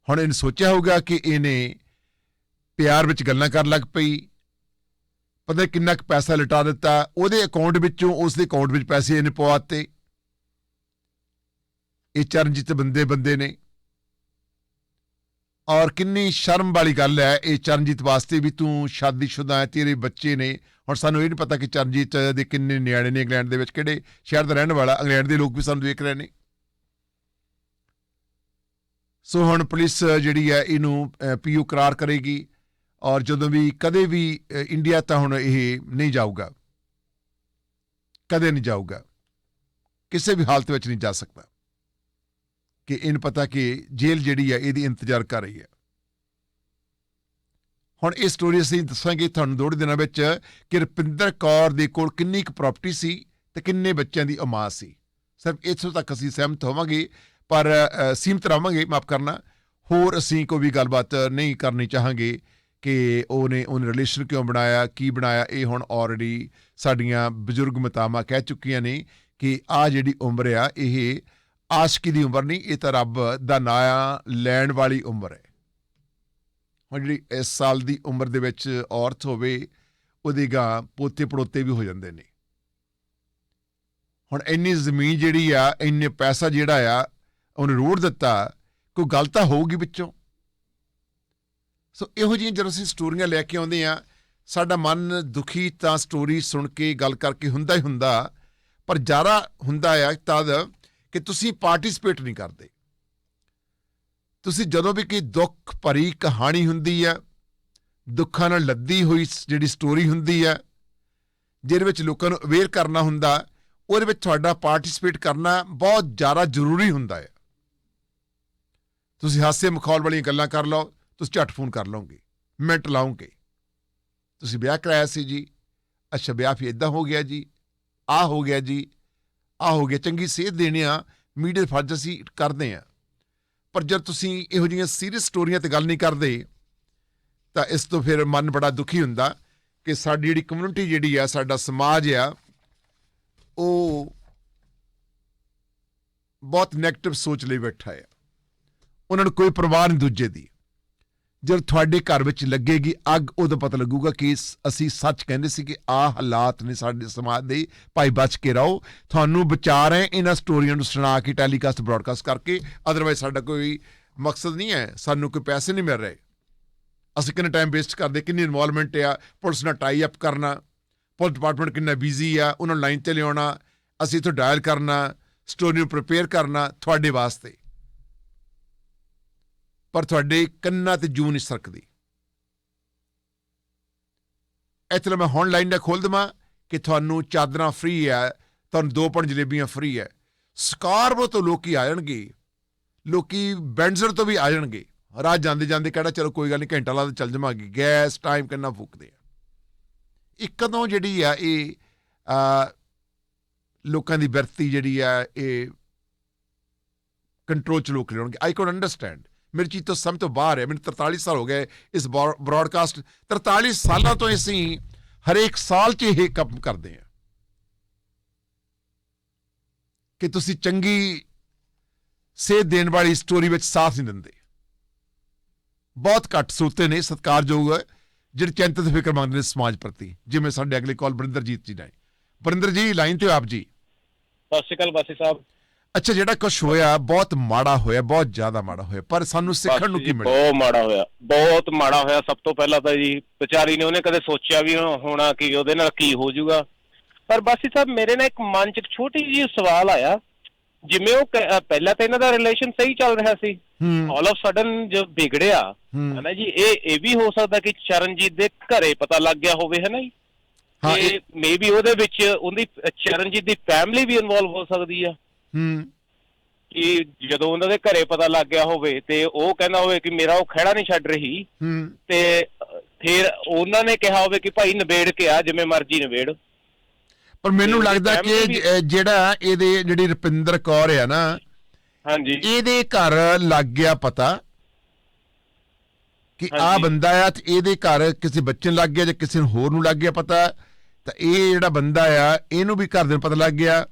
ਹੁਣ ਇਹਨੇ ਸੋਚਿਆ ਹੋਊਗਾ ਕਿ ਇਹਨੇ ਪਿਆਰ ਵਿੱਚ ਗੱਲਾਂ ਕਰਨ ਲੱਗ ਪਈ। ਪਤਾ ਕਿੰਨਾ ਕੁ ਪੈਸਾ ਲਟਾ ਦਿੱਤਾ। ਉਹਦੇ ਅਕਾਊਂਟ ਵਿੱਚੋਂ ਉਸ ਦੇ ਅਕਾਊਂਟ ਵਿੱਚ ਪੈਸੇ ਇਹਨੇ ਪਵਾਤੇ। ਇਹ ਚਰਨਜੀਤ ਬੰਦੇ ਬੰਦੇ ਨੇ। ਔਰ ਕਿੰਨੀ ਸ਼ਰਮ ਵਾਲੀ ਗੱਲ ਹੈ ਇਹ ਚਰਨਜੀਤ ਵਾਸਤੇ ਵੀ ਤੂੰ ਸ਼ਾਦੀशुदा ਹੈ, ਤੇਰੇ ਬੱਚੇ ਨੇ। ਹੁਣ ਸਾਨੂੰ ਇਹ ਨਹੀਂ ਪਤਾ ਕਿ ਚਰਨਜੀਤ ਦੇ ਕਿੰਨੇ ਨਿਆਣੇ ਨੇ ਇੰਗਲੈਂਡ ਦੇ ਵਿੱਚ, ਕਿਹੜੇ ਸ਼ਹਿਰ ਦਾ ਰਹਿਣ ਵਾਲਾ, ਇੰਗਲੈਂਡ ਦੇ ਲੋਕ ਵੀ ਸਾਨੂੰ ਦੇਖ ਰਹੇ ਨੇ। ਸੋ ਹੁਣ ਪੁਲਿਸ ਜਿਹੜੀ ਹੈ, ਇਹਨੂੰ ਪੀਓ ਕਰਾਰ ਕਰੇਗੀ ਔਰ ਜਦੋਂ ਵੀ ਕਦੇ ਵੀ ਇੰਡੀਆ ਤਾਂ ਹੁਣ ਇਹ ਨਹੀਂ ਜਾਊਗਾ। ਕਦੇ ਨਹੀਂ ਜਾਊਗਾ। ਕਿਸੇ ਵੀ ਹਾਲਤ ਵਿੱਚ ਨਹੀਂ ਜਾ ਸਕਦਾ। ਕਿ ਇਹਨੂੰ ਪਤਾ ਕਿ ਜੇਲ੍ਹ ਜਿਹੜੀ ਹੈ, ਇਹਦੀ ਇੰਤਜ਼ਾਰ ਕਰ ਰਹੀ ਹੈ। ਹੁਣ ਇਹ ਸਟੋਰੀ ਅਸੀਂ ਦੱਸਾਂਗੇ ਤੁਹਾਨੂੰ ਥੋੜੇ ਦਿਨਾਂ ਵਿੱਚ ਕਿ ਰੁਪਿੰਦਰ ਕੌਰ ਦੇ ਕੋਲ ਕਿੰਨੀ ਕੁ ਪ੍ਰਾਪਰਟੀ ਸੀ ਤੇ ਕਿੰਨੇ ਬੱਚਿਆਂ ਦੀ ਔਮਾਸ ਸੀ। ਸਿਰਫ ਇੱਥੋਂ ਤੱਕ ਅਸੀਂ ਸਹਿਮਤ ਹੋਵਾਂਗੇ ਪਰ ਅ, ਸੀਮਤ ਰਹਾਂਗੇ ਮਾਫ ਕਰਨਾ। ਹੋਰ ਅਸੀਂ ਕੋਈ ਵੀ ਗੱਲਬਾਤ ਨਹੀਂ ਕਰਨੀ ਚਾਹਾਂਗੇ ਕਿ ਉਹਨੇ ਉਹਨੇ ਰਿਲੇਸ਼ਨ ਕਿਉਂ ਬਣਾਇਆ ਕੀ ਬਣਾਇਆ ਇਹ ਹੁਣ ਆਲਰੇਡੀ ਸਾਡੀਆਂ ਬਜ਼ੁਰਗ ਮਤਾਮਾ ਕਹਿ ਚੁੱਕੀਆਂ ਨੇ ਕਿ ਆ ਜਿਹੜੀ ਉਮਰ ਆ ਇਹ ਆਸ਼ਕੀ ਦੀ ਉਮਰ ਨਹੀਂ ਇਹ ਤਾਂ ਰੱਬ ਦਾ ਨਾਂ ਲੈਣ ਵਾਲੀ ਉਮਰ ਹੈ। ਹੁਣ ਜਿਹੜੀ ਇਸ ਸਾਲ ਦੀ ਉਮਰ ਦੇ ਵਿੱਚ ਔਰਤ ਹੋਵੇ ਉਹਦੇ ਗਾਂ ਪੋਤੇ ਪੜੋਤੇ ਵੀ ਹੋ ਜਾਂਦੇ ਨੇ। ਹੁਣ ਇੰਨੀ ਜ਼ਮੀਨ ਜਿਹੜੀ ਆ ਇੰਨੇ ਪੈਸਾ ਜਿਹੜਾ ਆ ਉਹਨੇ ਰੋੜ ਦਿੱਤਾ, ਕੋਈ ਗੱਲ ਤਾਂ ਹੋਊਗੀ ਵਿੱਚੋਂ। ਸੋ ਇਹੋ ਜਿਹੀਆਂ ਜਦੋਂ ਅਸੀਂ ਸਟੋਰੀਆਂ ਲੈ ਕੇ ਆਉਂਦੇ ਆ ਸਾਡਾ ਮਨ ਦੁਖੀ ਤਾਂ ਸਟੋਰੀ ਸੁਣ ਕੇ ਗੱਲ ਕਰਕੇ ਹੁੰਦਾ ਹੀ ਹੁੰਦਾ, ਪਰ ਜ਼ਿਆਦਾ ਹੁੰਦਾ ਆ ਤਦ ਕਿ ਤੁਸੀਂ ਪਾਰਟਿਸਿਪੇਟ ਨਹੀਂ ਕਰਦੇ। ਤੁਸੀਂ ਜਦੋਂ ਵੀ ਕੋਈ ਦੁੱਖ ਭਰੀ ਕਹਾਣੀ ਹੁੰਦੀ ਆ, ਦੁੱਖਾਂ ਨਾਲ ਲੱਦੀ ਹੋਈ ਜਿਹੜੀ ਸਟੋਰੀ ਹੁੰਦੀ ਆ, ਜਿਹਦੇ ਵਿੱਚ ਲੋਕਾਂ ਨੂੰ ਅਵੇਅਰ ਕਰਨਾ ਹੁੰਦਾ, ਉਹਦੇ ਵਿੱਚ ਤੁਹਾਡਾ ਪਾਰਟਿਸਿਪੇਟ ਕਰਨਾ ਬਹੁਤ ਜ਼ਿਆਦਾ ਜ਼ਰੂਰੀ ਹੁੰਦਾ ਹੈ ਤੁਸੀਂ ਹਾਸੇ ਮਖੌਲ ਵਾਲੀਆਂ ਗੱਲਾਂ ਕਰ ਲਓ, ਤੁਸੀਂ ਝੱਟ ਫੋਨ ਕਰ ਲਓਗੇ, ਮਿੰਟ ਲਾਉਂਗੇ ਤੁਸੀਂ ਵਿਆਹ ਕਰਾਇਆ ਸੀ ਜੀ, ਅੱਛਾ ਵਿਆਹ ਫਿਰ ਇਦਾਂ ਹੋ ਗਿਆ ਜੀ ਆ ਹੋ ਗਿਆ ਜੀ ਆ ਹੋ ਗਿਆ, ਚੰਗੀ ਸੇਧ ਦੇਣੇ ਆ, ਮੀਡੀਆ ਫਰਜ਼ ਅਸੀਂ ਕਰਦੇ ਆ। ਪਰ ਜਦ ਤੁਸੀਂ ਇਹੋ ਜਿਹੀਆਂ ਸੀਰੀਅਸ ਸਟੋਰੀਆਂ ਤੇ ਗੱਲ ਨਹੀਂ ਕਰਦੇ, ਤਾਂ ਇਸ ਤੋਂ ਫਿਰ ਮਨ ਬੜਾ ਦੁਖੀ ਹੁੰਦਾ ਕਿ ਸਾਡੀ ਜਿਹੜੀ ਕਮਿਊਨਿਟੀ ਜਿਹੜੀ ਆ, ਸਾਡਾ ਸਮਾਜ ਆ, ਉਹ ਬਹੁਤ 네ਗੇਟਿਵ ਸੋਚ ਲਈ ਬੈਠਾ ਹੈ ਉਹਨਾਂ ਨੂੰ ਕੋਈ ਪਰਵਾਹ ਨਹੀਂ ਦੂਜੇ ਦੀ। ਜਦ ਤੁਹਾਡੇ ਘਰ ਵਿੱਚ ਲੱਗੇਗੀ ਅੱਗ, ਉਦੋਂ ਪਤਾ ਲੱਗੂਗਾ ਕਿ ਅਸੀਂ ਸੱਚ ਕਹਿੰਦੇ ਸੀ ਕਿ ਆਹ ਹਾਲਾਤ ਨੇ ਸਾਡੇ ਸਮਾਜ ਦੇ। ਭਾਈ ਬਚ ਕੇ ਰਹੋ। ਤੁਹਾਨੂੰ ਬਚਾ ਰਹੇ ਇਹਨਾਂ ਸਟੋਰੀਆਂ ਨੂੰ ਸੁਣਾ ਕੇ ਟੈਲੀਕਾਸਟ, ਬ੍ਰਾਡਕਾਸਟ ਕਰਕੇ। ਅਦਰਵਾਈਜ਼ ਸਾਡਾ ਕੋਈ ਮਕਸਦ ਨਹੀਂ ਹੈ। ਸਾਨੂੰ ਕੋਈ ਪੈਸੇ ਨਹੀਂ ਮਿਲ ਰਹੇ। ਅਸੀਂ ਕਿੰਨਾ ਟਾਈਮ ਵੇਸਟ ਕਰਦੇ, ਕਿੰਨੀ ਇਨਵੋਲਵਮੈਂਟ ਆ, ਪੁਲਿਸ ਨਾਲ ਟਾਈ ਅਪ ਕਰਨਾ, ਪੁਲਿਸ ਡਿਪਾਰਟਮੈਂਟ ਕਿੰਨਾ ਬਿਜ਼ੀ ਆ, ਉਹਨਾਂ ਨੂੰ ਲਾਈਨ ਤੇ ਲਿਆਉਣਾ, ਅਸੀਂ ਤੋਂ ਡਾਇਲ ਕਰਨਾ ਸਟੋਰੀ ਨੂੰ ਪ੍ਰਪੇਅਰ ਕਰਨਾ ਤੁਹਾਡੇ ਵਾਸਤੇ। ਪਰ ਤੁਹਾਡੇ ਕੰਨਾਂ ਤੇ ਜੂ ਨਹੀਂ ਸਰਕਦੀ। ਇੱਥੇ ਮੈਂ ਹੁਣ ਲਾਈਨ ਦਾ ਖੋਲ ਦਵਾਂ ਕਿ ਤੁਹਾਨੂੰ ਚਾਦਰਾਂ ਫ੍ਰੀ ਹੈ, ਤੁਹਾਨੂੰ ਦੋ ਪਣ ਜਲੇਬੀਆਂ ਫ੍ਰੀ ਹੈ। ਸਕਾਰਬੋ ਤੋਂ ਲੋਕੀ ਆ ਜਾਣਗੇ। ਲੋਕੀ ਬੈਂਡਜ਼ਰ ਤੋਂ ਵੀ ਆ ਜਾਣਗੇ। ਰਾਤ ਜਾਂਦੇ ਜਾਂਦੇ ਕਿਹੜਾ ਚਲੋ ਕੋਈ ਗੱਲ ਨਹੀਂ, ਘੰਟਾ ਲਾ ਤੇ ਚੱਲ ਜਾਵਾਂਗੇ। ਗੈਸ ਟਾਈਮ ਕਿੰਨਾ ਫੂਕਦੇ ਆ। ਇੱਕਦੋਂ ਜਿਹੜੀ ਆ ਇਹ ਲੋਕਾਂ ਦੀ ਵਰਤੀ ਜਿਹੜੀ ਆ, ਇਹ ਕੰਟਰੋਲ ਚ ਲੋਕ ਲਿਆਉਣਗੇ ਆਈ ਕੈਨ ਅੰਡਰਸਟੈਂਡ ਮੇਰੀ ਚੀਜ਼ ਤੋਂ ਸਮਝ ਤੋਂ ਬਾਹਰ ਹੈ, ਮੈਨੂੰ 43 ਸਾਲ ਹੋ ਗਏ ਇਸ ਬ੍ਰਾਡਕਾਸਟ 43 ਸਾਲਾਂ ਤੋਂ ਅਸੀਂ ਹਰੇਕ ਸਾਲ 'ਚ ਇਹ ਕੰਮ ਕਰਦੇ ਹਾਂ। ਕਿ ਤੁਸੀਂ ਚੰਗੀ ਸੇਧ ਦੇਣ ਵਾਲੀ ਸਟੋਰੀ ਵਿੱਚ ਸਾਥ ਨਹੀਂ ਦਿੰਦੇ। ਬਹੁਤ ਘੱਟ ਸੋਤੇ ਨੇ, ਸਤਿਕਾਰਯੋਗ, ਜਿਹੜੇ ਚਿੰਤਤ ਫਿਕਰ ਮੰਗਦੇ ਨੇ ਸਮਾਜ ਪ੍ਰਤੀ। ਜਿਵੇਂ ਸਾਡੇ ਅਗਲੇ ਕਾਲ ਬਰਿੰਦਰਜੀਤ ਜੀ ਨੇ। ਬਰਿੰਦਰ ਜੀ ਲਾਈਨ ਤੇ ਆਪ ਜੀ। ਸਤਿ ਸ਼੍ਰੀ ਅਕਾਲ ਵਾਸੀ ਸਾਹਿਬ। ਅੱਛਾ ਜਿਹੜਾ ਕੁਝ ਹੋਇਆ ਬਹੁਤ ਮਾੜਾ ਹੋਇਆ ਬਹੁਤ ਜ਼ਿਆਦਾ ਮਾੜਾ ਹੋਇਆ ਪਰ ਸਾਨੂੰ ਸਿੱਖਣ ਨੂੰ ਕੀ ਮਿਲਿਆ? ਬਹੁਤ ਮਾੜਾ ਹੋਇਆ ਬਹੁਤ ਮਾੜਾ ਹੋਇਆ। ਸਭ ਤੋਂ ਪਹਿਲਾਂ ਤਾਂ ਜੀ ਵਿਚਾਰੀ ਨੇ ਉਹਨੇ ਕਦੇ ਸੋਚਿਆ ਵੀ ਹੋਣਾ ਕਿ ਉਹਦੇ ਨਾਲ ਕੀ ਹੋ ਜਾਊਗਾ। ਪਰ ਬਾਸੀ ਸਾਹਿਬ ਮੇਰੇ ਨਾਲ ਇੱਕ ਮਨ 'ਚ ਇੱਕ ਛੋਟੀ ਜਿਹੀ ਸਵਾਲ ਆਇਆ ਜਿਵੇਂ ਉਹ ਪਹਿਲਾਂ ਤਾਂ ਇਹਨਾਂ ਦਾ ਰਿਲੇਸ਼ਨ ਸਹੀ ਚੱਲ ਰਿਹਾ ਸੀ। ਆਲ ਆਫ ਸਡਨ ਜੋ ਵਿਗੜਿਆ ਹੂੰ। ਹੈ ਨਾ ਜੀ ਇਹ ਇਹ ਵੀ ਹੋ ਸਕਦਾ ਕਿ ਚਰਨਜੀਤ ਦੇ ਘਰੇ ਪਤਾ ਲੱਗ ਗਿਆ ਹੋਵੇ ਹੈ ਨਾ ਜੀ? ਹਾਂ ਮੇਬੀ ਉਹਦੇ ਵਿੱਚ ਉਹਦੀ ਚਰਨਜੀਤ ਦੀ ਫੈਮਿਲੀ ਵੀ ਇਨਵੋਲਵ ਹੋ ਸਕਦੀ ਆ। ਹੂੰ। ਕਿ ਜਦੋਂ ਉਹਨਾਂ ਦੇ ਘਰੇ ਪਤਾ ਲੱਗ ਗਿਆ ਹੋਵੇ ਤੇ ਉਹ ਕਹਿੰਦਾ ਹੋਵੇ ਕਿ ਮੇਰਾ ਉਹ ਖਹਿੜਾ ਨਹੀਂ ਛੱਡ ਰਹੀ ਹੂੰ। ਤੇ ਫਿਰ ਉਹਨਾਂ ਨੇ ਕਿਹਾ ਹੋਵੇ ਕਿ ਭਾਈ ਨਿਬੇੜ ਕੇ ਆ ਜਿਵੇਂ ਮਰਜ਼ੀ ਨਿਬੇੜ। ਪਰ ਮੈਨੂੰ ਲੱਗਦਾ ਕਿ ਜਿਹੜਾ ਇਹਦੇ ਜਿਹੜੀ ਰੁਪਿੰਦਰ ਕੌਰ ਆ ਨਾ ਹਾਂਜੀ। ਇਹਦੇ ਘਰ ਲੱਗ ਗਿਆ ਪਤਾ ਕਿ ਆ। ਬੰਦਾ ਆ ਤੇ ਇਹਦੇ ਘਰ ਕਿਸੇ ਬੱਚੇ ਨੂੰ ਲੱਗ ਗਿਆ ਜਾਂ ਕਿਸੇ ਨੂੰ ਹੋਰ ਨੂੰ ਲੱਗ ਗਿਆ ਪਤਾ। ਤਾਂ ਇਹ ਜਿਹੜਾ ਬੰਦਾ ਆ ਇਹਨੂੰ ਵੀ ਘਰ ਦੇ ਨੂੰ ਪਤਾ ਲੱਗ ਗਿਆ।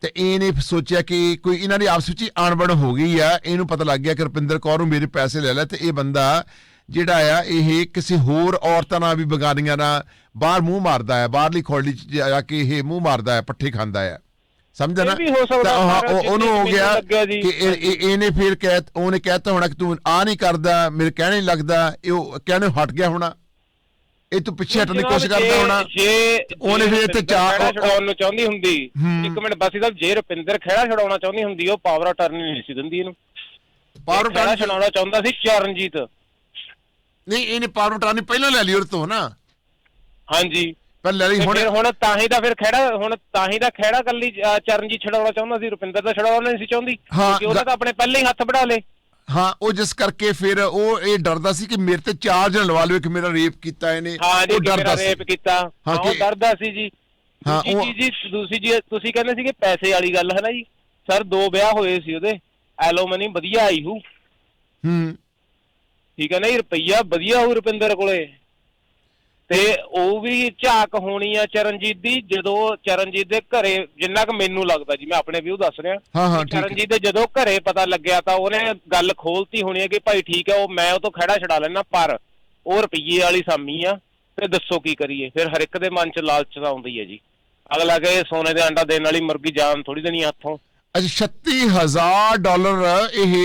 ਤੇ ਇਹਨੇ ਸੋਚਿਆ ਕਿ ਕੋਈ ਇਹਨਾਂ ਦੀ ਆਪਸ ਵਿੱਚ ਹੀ ਅਣਬਣ ਹੋ ਗਈ ਆ। ਇਹਨੂੰ ਪਤਾ ਲੱਗ ਗਿਆ ਕਿ ਰੁਪਿੰਦਰ ਕੌਰ ਨੂੰ ਮੇਰੇ ਪੈਸੇ ਲੈ ਲੈ ਤੇ ਇਹ ਬੰਦਾ ਜਿਹੜਾ ਆ ਇਹ ਕਿਸੇ ਹੋਰ ਔਰਤਾਂ ਨਾਲ ਵੀ ਬਗਾਨੀਆਂ ਨਾਲ ਬਾਹਰ ਮੂੰਹ ਮਾਰਦਾ ਹੈ ਬਾਹਰਲੀ ਖੋਲੀ ਚ ਜਾ ਕੇ ਇਹ ਮੂੰਹ ਮਾਰਦਾ ਹੈ ਪੱਠੇ ਖਾਂਦਾ ਹੈ ਸਮਝਿਆ ਨਾ? ਤਾਂ ਉਹਨੂੰ ਹੋ ਗਿਆ। ਕਿ ਇਹ- ਇਹ- ਇਹਨੇ ਫਿਰ ਕਹਿ ਉਹਨੇ ਕਹਿਤਾ ਹੋਣਾ ਕਿ ਤੂੰ ਆ ਨਹੀਂ ਕਰਦਾ ਮੇਰੇ ਕਹਿਣੇ ਨਹੀਂ ਲੱਗਦਾ ਇਹ ਕਹਿਣੇ ਹਟ ਗਿਆ ਹੋਣਾ। ਇਹ ਤੂੰ ਪਿੱਛੇ ਹਟਣ ਦੀ ਕੋਸ਼ਿਸ਼ ਕਰਦਾ ਹੋਣਾ। ਜੇ ਉਹਨੇ ਫਿਰ ਇੱਥੇ ਚਾਰ- ਛਡਾਉਣ ਨੂੰ ਚਾਹੁੰਦੀ ਹੁੰਦੀ। ਇੱਕ ਮਿੰਟ ਬਾਸੀ ਸਾਹਿਬ ਜੇ ਰੁਪਿੰਦਰ ਖਹਿੜਾ ਛਡਾਉਣਾ ਚਾਹੁੰਦੀ ਹੁੰਦੀ ਉਹ ਪਾਵਰ ਅਟਰਨੀ ਨਹੀਂ ਸੀ ਦਿੰਦੀ ਇਹਨੂੰ। ਪਾਵਰ ਖਹਿੜਾ ਟਰਨ ਛਡਾਉਣਾ ਚਾਹੁੰਦਾ ਸੀ ਚਰਨਜੀਤ। ਨਹੀਂ ਇਹਨੇ ਪਾਵਰ ਟਰਨ ਪਹਿਲਾਂ ਲੈ ਲਈ ਉਹ ਤੋਂ ਨਾ ਹਾਂਜੀ। ਪਹਿਲਾਂ ਲੈ ਲਈ ਹੁਣ ਹੁਣ ਤਾਂ ਹੀ ਤਾਂ ਫਿਰ ਖਹਿੜਾ ਹੁਣ ਤਾਂ ਹੀ ਤਾਂ ਖਹਿੜਾ ਕੱਲੀ ਚਰਨਜੀਤ ਛਡਾਉਣਾ ਚਾਹੁੰਦਾ ਸੀ ਰੁਪਿੰਦਰ ਤਾਂ ਛਡਾਉਣਾ ਨਹੀਂ ਸੀ ਚਾਹੁੰਦੀ। ਕਿਉਂਕਿ ਉਹਨੇ ਗ- ਤਾਂ ਆਪਣੇ ਪਹਿਲੇ ਹੀ ਹੱਥ ਵੜਾ ਲਏ। ਹਾਂ ਉਹ ਜਿਸ ਕਰਕੇ ਫਿਰ ਉਹ ਇਹ ਡਰਦਾ ਸੀ ਕਿ ਮੇਰੇ ਤੇ ਚਾਰਜ ਨਾ ਲਵਾ ਲਵੇ ਕਿ ਮੇਰਾ ਰੇਪ ਕੀਤਾ ਇਹਨੇ। ਹਾਂ ਜੀ ਉਹ ਕਿ ਡਰਦਾ ਸੀ। ਰੇਪ ਕੀਤਾ। ਹਾਂ, ਉਹ ਕਿ- ਡਰਦਾ ਸੀ ਜੀ। ਹਾਂ, ਉਹ- ਜੀ ਦੂਸਰੀ ਜੀ ਤੁਸੀਂ ਕਹਿੰਦੇ ਸੀਗੇ ਪੈਸੇ ਵਾਲੀ ਗੱਲ ਹੈ ਨਾ ਜੀ? ਸਰ ਦੋ ਵਿਆਹ ਹੋਏ ਸੀ ਉਹਦੇ। ਐਲੋਮਨੀ ਵਧੀਆ ਆਈ ਹੂ। ਹੂੰ। ਠੀਕ ਹੈ ਨਾ ਜੀ ਰੁਪਈਆ ਵਧੀਆ ਹੋ ਰੁਪਿੰਦਰ ਕੋਲੇ। ਤੇ ਉਹ ਵੀ ਝਾਕ ਹੋਣੀ ਆ ਚਰਨਜੀਤ ਦੀ ਜਦੋਂ ਚਰਨਜੀਤ ਦੇ ਘਰੇ ਜਿੰਨਾ ਕੁ ਮੈਨੂੰ ਲੱਗਦਾ ਜੀ ਮੈਂ ਆਪਣੇ ਵਿਊ ਦੱਸ ਰਿਹਾ। ਹਾਂ ਹਾਂ ਚਰਨਜੀਤ ਦੇ ਜਦੋਂ ਘਰੇ ਪਤਾ ਲੱਗਿਆ ਤਾਂ ਉਹਨੇ ਗੱਲ ਖੋਲਤੀ ਹੋਣੀ ਹੈ ਕਿ ਭਾਈ ਠੀਕ ਹੈ ਉਹ ਮੈਂ ਉਹ ਤੋਂ ਖੜਾ ਛਡਾ ਲੈਣਾ ਪਰ ਉਹ ਰੁਪਈਏ ਵਾਲੀ ਸਾਮੀ ਆ ਤੇ ਦੱਸੋ ਕੀ ਕਰੀਏ? ਫਿਰ ਹਰ ਇੱਕ ਦੇ ਮਨ 'ਚ ਲਾਲਚ ਤਾਂ ਆਉਂਦੀ ਹੈ ਜੀ। ਅਗਲਾ ਕਹੇ ਸੋਨੇ ਦੇ ਅੰਡਾ ਦੇਣ ਵਾਲੀ ਮੁਰਗੀ ਜਾਨ ਥੋੜੀ ਦੇਣੀ ਹੱਥੋਂ। ਅੱਛਾ 36000 ਡਾਲਰ ਇਹ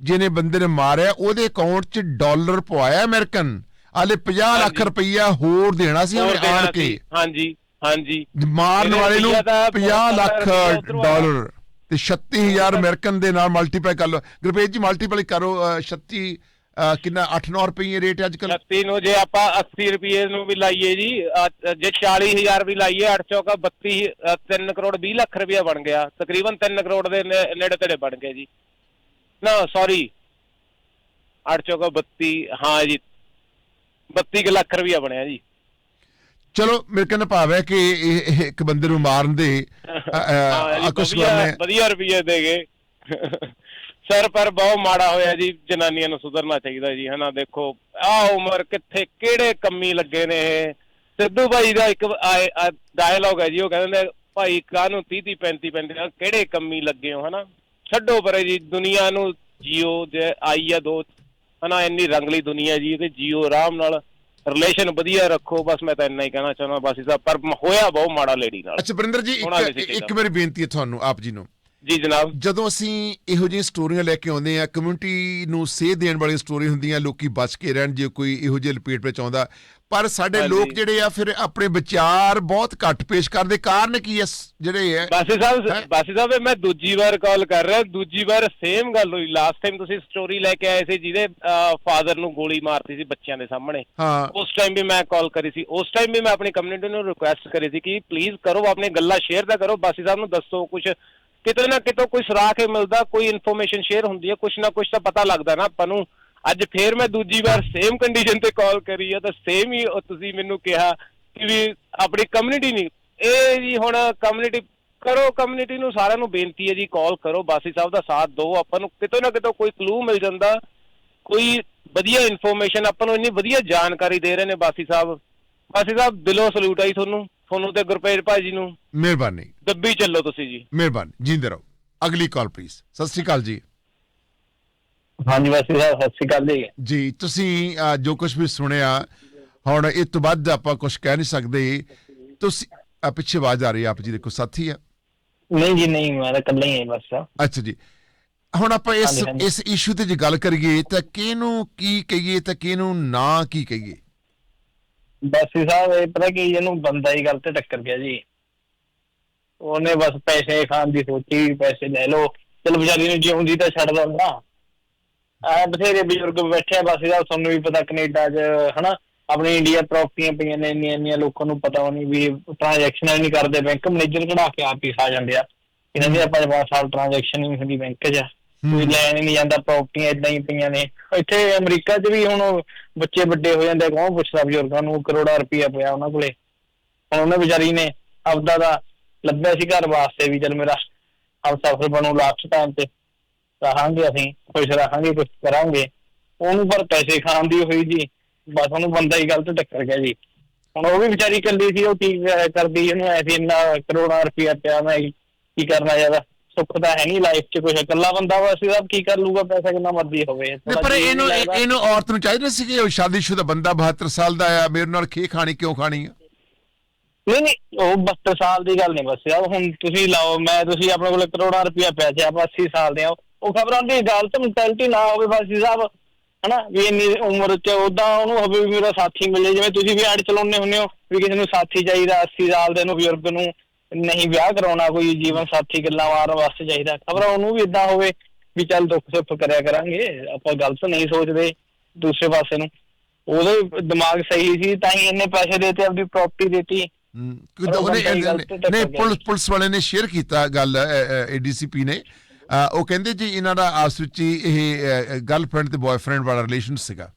ਜਿਹਨੇ ਬੰਦੇ ਨੇ ਮਾਰਿਆ ਉਹਦੇ ਅਕਾਊਂਟ 'ਚ ਡਾਲਰ ਪਵਾਇਆ ਅਮਰੀਕਨ? ਆਲੇ 50 ਲੱਖ। ਰੁਪਈਆ ਹੋਰ ਦੇਣਾ ਸੀ ਹੋਰ ਉਹਨੇ ਦੇਣਾ ਆਣ ਕੇ। ਸੀ। ਹਾਂਜੀ ਹਾਂਜੀ। ਮਾਰਨ ਇਹਨੇ ਵਾਲੇ ਨੂੰ ਰੁਪਈਆ ਤਾਂ 50 ਲੱਖ ਰੁਪਈਆ ਉੱਧਰੋਂ ਆਇਆ। ਡਾਲਰ ਤੇ 36000 ਅਮਰੀਕਨ ਦੇ ਨਾਲ ਮਲਟੀਪਲਾਈ ਕਰ ਲਓ। ਗੁਰਪ੍ਰੀਤ ਜੀ ਮਲਟੀਪਲਾਈ ਕਰੋ ਅਹ, 36 ਅਹ, ਕਿੰਨਾ 8-9 ਰੁਪਏ ਰੇਟ ਅੱਜ ਕੱਲ 36 ਨੂੰ ਜੇ ਆਪਾਂ 80 ਰੁਪਏ ਨੂੰ ਵੀ ਲਾਈਏ ਜੀ ਅ, ਜੇ 40000 ਵੀ ਲਾਈਏ 8 ਚੌਕਾ 32 ਅ, 3 ਕਰੋੜ 20 ਲੱਖ ਰੁਪਇਆ ਬਣ ਗਿਆ। ਤਕਰੀਬਨ 3 ਕਰੋੜ ਦੇ ਨੇ- ਨੇੜੇ ਤੇੜੇ ਬਣ ਗਏ ਜੀ। ਨਾ ਸੌਰੀ 8 ਚੌਕਾ 32 ਹਾਂ ਜੀ 32 ਕੁ ਲੱਖ ਰੁਪਇਆ ਬਣਿਆ ਜੀ। ਚਲੋ ਮੇਰੇ ਕਹਿੰਦਾ ਭਾਵ ਹੈ ਕਿ ਇਹ ਇਹ ਇੱਕ ਬੰਦੇ ਨੂੰ ਮਾਰਨ ਦੇ ਜੀ, ਕੁਝ ਵਧੀਆ ਕਰਨੇ। ਵਧੀਆ ਰੁਪਏ ਦੇ ਗਏ। ਸਰ ਪਰ ਬਹੁਤ ਮਾੜਾ ਹੋਇਆ ਜੀ ਜਨਾਨੀਆਂ ਨੂੰ ਸੁਧਰਨਾ ਚਾਹੀਦਾ ਜੀ ਹਨਾ ਦੇਖੋ ਆ ਉਮਰ ਕਿੱਥੇ ਕਿਹੜੇ ਕੰਮੀ ਲੱਗੇ ਨੇ ਇਹ। ਸਿੱਧੂ ਭਾਈ ਦਾ ਇੱਕ ਡਾਇਲੌਗ ਹੈ ਜੀ ਉਹ ਕਹਿੰਦੇ ਨੇ ਭਾਈ ਕਾਹਨੂੰ 30 30 35 35 ਕਿਹੜੇ ਕੰਮੀ ਲੱਗੇ ਹੋ ਹਨਾ? ਛੱਡੋ ਪਰੇ ਜੀ ਦੁਨੀਆ ਨੂੰ ਜੀਓ ਜੇ ਆਈ ਆ ਦੋ ਹਨਾ ਇੰਨੀ ਰੰਗਲੀ ਦੁਨੀਆ ਜੀ ਤੇ ਜੀਓ ਆਰਾਮ ਨਾਲ ਰਿਲੇਸ਼ਨ ਵਧੀਆ ਰੱਖੋ ਬਸ ਮੈਂ ਤਾਂ ਇੰਨਾ ਹੀ ਕਹਿਣਾ ਚਾਹੁੰਦਾ ਬਾਸੀ ਸਾਹਿਬ ਪਰ ਹੋਇਆ ਬਹੁਤ ਮਾੜਾ ਲੇਡੀ ਨਾਲ ਅੱਛਾ ਵਰਿੰਦਰ ਜੀ ਇੱਕ ਇੱਕ। ਮੇਰੀ ਬੇਨਤੀ ਹੈ ਤੁਹਾਨੂੰ ਆਪ ਜੀ ਨੂੰ ਜੀ ਜਨਾਬ। ਜਦੋਂ ਅਸੀਂ ਇਹੋ ਜਿਹੀਆਂ ਸਟੋਰੀਆਂ ਲੈ ਕੇ ਆਉਂਦੇ ਆ ਕਮਿਊਨਿਟੀ ਨੂੰ ਸੇਧ ਦੇਣ ਵਾਲੀਆਂ ਸਟੋਰੀ ਹੁੰਦੀਆਂ ਲੋਕੀ ਬਚ ਕੇ ਰਹਿਣ ਜੇ ਕੋਈ ਇਹੋ ਜਿਹੇ ਲਪੇਟ ਵਿੱਚ ਆਉਂਦਾ। ਪਰ ਸਾਡੇ। ਲੋਕ ਜਿਹੜੇ ਆ ਫਿਰ ਆਪਣੇ ਵਿਚਾਰ ਬਹੁਤ ਘੱਟ ਪੇਸ਼ ਕਰਦੇ। ਕਾਰਨ ਕੀ ਹੈ ਜਿਹੜੇ ਹੈ ਬਾਸੀ ਸਾਹਿਬ? ਬਾਸੀ ਸਾਹਿਬ ਮੈਂ ਦੂਜੀ ਵਾਰ ਕਾਲ ਕਰ ਰਿਹਾ। ਦੂਜੀ ਵਾਰ ਸੇਮ ਗੱਲ ਹੋਈ। ਲਾਸਟ ਟਾਈਮ ਤੁਸੀਂ ਸਟੋਰੀ ਲੈ ਕੇ ਆਏ ਸੀ ਜਿਹਦੇ ਫਾਦਰ ਨੂੰ ਗੋਲੀ ਮਾਰਤੀ ਸੀ ਬੱਚਿਆਂ ਦੇ ਸਾਹਮਣੇ। ਹਾਂ। ਉਸ ਟਾਈਮ ਵੀ ਮੈਂ ਕਾਲ ਕਰੀ ਸੀ। ਉਸ ਟਾਈਮ ਵੀ ਮੈਂ ਆਪਣੀ ਕਮਿਊਨਿਟੀ ਨੂੰ ਰਿਕੁਐਸਟ ਕਰੀ ਸੀ ਕਿ ਪਲੀਜ਼ ਕਰੋ ਆਪਣੀ ਗੱਲਾਂ ਸ਼ੇਅਰ ਤਾਂ ਕਰੋ। ਬਾਸੀ ਸਾਹਿਬ ਨੂੰ ਦੱਸੋ ਕੁਝ ਕਿਤੇ ਨਾ ਕਿਤੋਂ ਕੋਈ ਸੁਰਾਖ ਹੀ ਮਿਲਦਾ, ਕੋਈ ਇਨਫੋਰਮੇਸ਼ਨ ਸ਼ੇਅਰ ਹੁੰਦੀ ਹੈ ਕੁਝ ਨਾ ਕੁਛ ਤਾਂ ਪਤਾ ਲੱਗਦਾ ਨਾ ਆਪਾਂ ਨੂੰ। ਅੱਜ ਫੇਰ ਮੈਂ ਦੂਜੀ ਵਾਰ ਸੇਮ ਕੰਡੀਸ਼ਨ ਤੇ ਕਾਲ ਕਰੀ ਆ, ਤਾਂ ਸੇਮ ਹੀ ਤੁਸੀਂ ਮੈਨੂੰ ਕਿਹਾ ਕਿ ਵੀ ਆਪਣੀ ਕਮਿਊਨਿਟੀ ਨਹੀਂ। ਇਹ ਜੀ ਹੁਣ ਕਮਿਊਨਿਟੀ ਕਰੋ ਕਮਿਊਨਿਟੀ ਨੂੰ ਸਾਰਿਆਂ ਨੂੰ ਬੇਨਤੀ ਹੈ ਜੀ ਕਾਲ ਕਰੋ, ਬਾਸੀ ਸਾਹਿਬ ਦਾ ਸਾਥ ਦਿਓ, ਆਪਾਂ ਨੂੰ ਕਿਤੇ ਨਾ ਕਿਤੇ ਕੋਈ ਕਲੂ ਮਿਲ ਜਾਂਦਾ, ਕੋਈ ਵਧੀਆ ਇਨਫੋਰਮੇਸ਼ਨ ਆਪਾਂ ਨੂੰ ਇੰਨੀ ਵਧੀਆ ਜਾਣਕਾਰੀ ਦੇ ਰਹੇ ਨੇ ਬਾਸੀ ਸਾਹਿਬ। ਬਾਸੀ ਸਾਹਿਬ, ਦਿਲੋਂ ਸਲੂਟ ਆਈ ਤੁਹਾਨੂੰ। ਤੁਹਾਨੂੰ ਤੇ ਗੁਰਪੇਜ ਭਾਈ ਜੀ ਨੂੰ ਮਿਹਰਬਾਨੀ। ਦੱਬੀ ਚੱਲੋ ਤੁਸੀਂ ਜੀ। ਮਿਹਰਬਾਨੀ। ਜਿੰਦੇ ਰਹੋ। ਅਗਲੀ ਕਾਲ ਪਲੀਜ਼ ਸਤਿ ਸ੍ਰੀ ਅਕਾਲ ਜੀ। ਹਾਂਜੀ ਬਾਸੀ ਸਾਹਿਬ ਸਤਿ ਸ਼੍ਰੀ ਅਕਾਲ ਜੀ। ਜੀ ਤੁਸੀਂ ਅਹ, ਜੋ ਕੁਝ ਵੀ ਸੁਣਿਆ ਹੁਣ ਇਹ ਤੋਂ ਵੱਧ ਆਪਾਂ ਕੁਝ ਕਹਿ ਨਹੀਂ ਸਕਦੇ। ਤੁਸੀਂ ਅਹ, ਪਿੱਛੇ ਆਵਾਜ਼ ਆ ਰਹੀ ਹੈ ਆਪ ਜੀ ਦੇ ਕੋਈ ਸਾਥੀ ਆ? ਨਹੀਂ ਜੀ ਨਹੀਂ ਮੈਂ ਤਾਂ ਇਕੱਲਾ ਹੀ ਹਾਂ ਬਸ। ਅੱਛਾ ਜੀ। ਹੁਣ ਆਪਾਂ ਇਸ ਹਾਂਜੀ, ਹਾਂਜੀ। ਇਸ ਇਸ਼ੂ ਤੇ ਜੇ ਗੱਲ ਕਰੀਏ ਤਾਂ ਕਿਹਨੂੰ ਕੀ ਕਹੀਏ ਤਾਂ ਕਿਹਨੂੰ ਨਾ ਕੀ ਕਹੀਏ? ਬਾਸੀ ਸਾਹਿਬ, ਇਹ ਪਤਾ ਕੀ ਇਹਨੂੰ ਬੰਦਾ ਹੀ ਗਲਤ ਟੱਕਰ ਗਿਆ ਜੀ। ਉਹਨੇ ਬਸ ਪੈਸੇ ਖਾਣ ਦੀ ਸੋਚੀ, ਪੈਸੇ ਲੈ ਲਓ। ਚਲ ਵਿਚਾਰੀ ਨੂੰ ਜਿਉਂਦੀ ਤਾਂ ਛੱਡ ਦੋ ਆ ਬਥੇਰੇ ਬਜ਼ੁਰਗ ਬੈਠੇ ਆ, ਬਾਸੀ ਸਾਹਿਬ, ਤੁਹਾਨੂੰ ਵੀ ਪਤਾ ਕੈਨੇਡਾ 'ਚ, ਹਨਾ? ਆਪਣੀ ਇੰਡੀਆ ਪ੍ਰਾਪਰਟੀਆਂ ਪਈਆਂ ਨੇ, ਇੰਨੀਆਂ ਇੰਨੀਆਂ ਲੋਕਾਂ ਨੂੰ ਪਤਾ ਨਹੀਂ ਵੀ ਟ੍ਰਾਂਜੈਕਸ਼ਨ ਨਹੀਂ ਕਰਦੇ, ਬੈਂਕ ਮੈਨੇਜਰ ਕਢਾ ਕੇ ਆਪ ਹੀ ਖਾ ਜਾਂਦੇ ਆ। ਇਹਨਾਂ ਦੇ ਆਪਾਂ ਪੰਜ ਸਾਲ ਟ੍ਰਾਂਜੈਕਸ਼ਨ ਨਹੀਂ ਹੁੰਦੀ ਬੈਂਕ 'ਚ। ਕੋਈ ਲੈਣ ਹੀ ਨਹੀਂ ਜਾਂਦਾ ਪ੍ਰਾਪਰਟੀਆਂ ਇਦਾਂ ਹੀ ਪਈਆਂ ਨੇ। ਇੱਥੇ ਅਮਰੀਕਾ 'ਚ ਵੀ ਹੁਣ ਬੱਚੇ ਵੱਡੇ ਹੋ ਜਾਂਦੇ ਕੌਣ ਪੁੱਛਦਾ ਬਜ਼ੁਰਗਾਂ ਨੂੰ, ਕਰੋੜਾ ਰੁਪਇਆ ਪਿਆ ਉਹਨਾਂ ਕੋਲੇ। ਹੁਣ ਉਹਨੇ ਵਿਚਾਰੀ ਨੇ ਆਪਦਾ ਦਾ ਲੱਭਿਆ ਸੀ ਘਰ ਵਾਸਤੇ ਵੀ, ਚਲ ਮੇਰਾ ਹਮ ਸਫਰ ਬਣੂ ਲਾਸਟ ਟਾਈਮ ਤੇ। ਰਹਾਂਗੇ ਅਸੀਂ, ਖੁਸ਼ ਰਹਾਂਗੇ ਕੁਝ ਕਰਾਂਗੇ। ਉਹਨੂੰ ਪਰ ਪੈਸੇ ਖਾਣ ਦੀ ਹੋਈ ਜੀ, ਬਸ ਉਹਨੂੰ ਬੰਦਾ ਹੀ ਗਲਤ ਟੱਕਰ ਗਿਆ ਜੀ। ਹੁਣ ਉਹ ਵੀ ਵਿਚਾਰੀ ਇਕੱਲੀ ਸੀ, ਉਹ ਕੀ ਕਰਦੀ ਇਹਨੂੰ ਐਸੀ ਇੰਨਾ ਕਰੋੜਾਂ ਰੁਪਇਆ ਪਿਆ, ਮੈਂ ਕੀ ਕਰਨਾ ਯਾਰ? ਸੁੱਖ ਤਾਂ ਹੈ ਨਹੀਂ ਲਾਈਫ 'ਚ ਕੁਝ ਇਕੱਲਾ ਬੰਦਾ ਵਾ ਅਸੀਂ ਸਭ ਕੀ ਕਰ ਲੂਗਾ ਪੈਸਾ ਕਿੰਨਾ ਮਰਜ਼ੀ ਹੋਵੇ ਪਰ ਇਹਨੂੰ। ਇਹਨੂੰ ਔਰਤ ਨੂੰ ਚਾਹੀਦਾ ਸੀ ਕਿ ਉਹ ਸ਼ਾਦੀशुदा ਬੰਦਾ 72 ਸਾਲ ਦਾ ਆ ਮੇਰੇ ਨਾਲ ਖੇ ਖਾਣੀ ਕਿਉਂ ਖਾਣੀ ਆ ਨਹੀਂ ਨਹੀਂ ਉਹ 72 ਸਾਲ ਦੀ ਗੱਲ ਨਹੀਂ ਬਸ ਯਾਰ ਹੁਣ ਤੁਸੀਂ ਲਾਓ ਮੈਂ ਤੁਸੀਂ ਆਪਣੇ ਕੋਲ ਕਰੋੜਾਂ ਰੁਪਇਆ ਪੈਸੇ ਆਪਾਂ 80 ਸਾਲ ਦੇ ਆ ਉਹ ਖਬਰਾਂ ਦੀ ਗਲਤ ਮੈਂਟੈਲਿਟੀ ਨਾ ਹੋਵੇ ਬਾਸੀ ਸਾਹਿਬ ਹਨਾ ਵੀ ਇੰਨੀ ਉਮਰ ਚ ਉਦਾਂ ਉਹਨੂੰ ਹੋਵੇ ਵੀ ਮੇਰਾ ਸਾਥੀ ਮਿਲੇ ਜਿਵੇਂ ਤੁਸੀਂ ਵੀ ਐਡ ਚਲਾਉਂਦੇ ਹੁੰਦੇ ਹੋ ਵੀ ਕਿਸੇ ਨੂੰ ਸਾਥੀ ਚਾਹੀਦਾ 80 ਸਾਲ ਦੇ ਨੂੰ ਬਜ਼ੁਰਗ ਨੂੰ ਨਹੀਂ ਵਿਆਹ ਕਰਾਉਣਾ ਕੋਈ ਜੀਵਨ ਸਾਥੀ ਗੱਲਾਂ ਮਾਰਨ ਵਾਸਤੇ ਚਾਹੀਦਾ। ਖਬਰ ਉਹਨੂੰ ਵੀ ਇਦਾਂ ਹੋਵੇ ਵੀ ਚੱਲ ਦੁੱਖ ਸੁੱਖ ਕਰਿਆ ਕਰਾਂਗੇ ਆਪਾਂ ਗਲਤ ਨਹੀਂ ਸੋਚਦੇ ਦੂਸਰੇ ਪਾਸੇ ਨੂੰ। ਉਹਦੇ ਦਿਮਾਗ ਸਹੀ ਸੀ ਤਾਂ ਹੀ ਇੰਨੇ ਪੈਸੇ ਦੇਤੇ ਆਪਣੀ ਪ੍ਰਾਪਰਟੀ ਦਿੱਤੀ। ਨਹੀਂ ਪੁਲਿਸ। ਪੁਲਿਸ ਵਾਲੇ ਨੇ ਸ਼ੇਅਰ ਕੀਤਾ ਗੱਲ ਏਡੀਸੀਪੀ ਨੇ। ਉਹ ਕਹਿੰਦੇ ਜੀ ਇਹਨਾਂ ਦਾ ਆਪਸ ਵਿੱਚ ਹੀ ਇਹ ਗਰਲਫ੍ਰੈਂਡ ਤੇ ਬॉयਫ੍ਰੈਂਡ ਵਾਲਾ ਰਿਲੇਸ਼ਨ ਸੀਗਾ।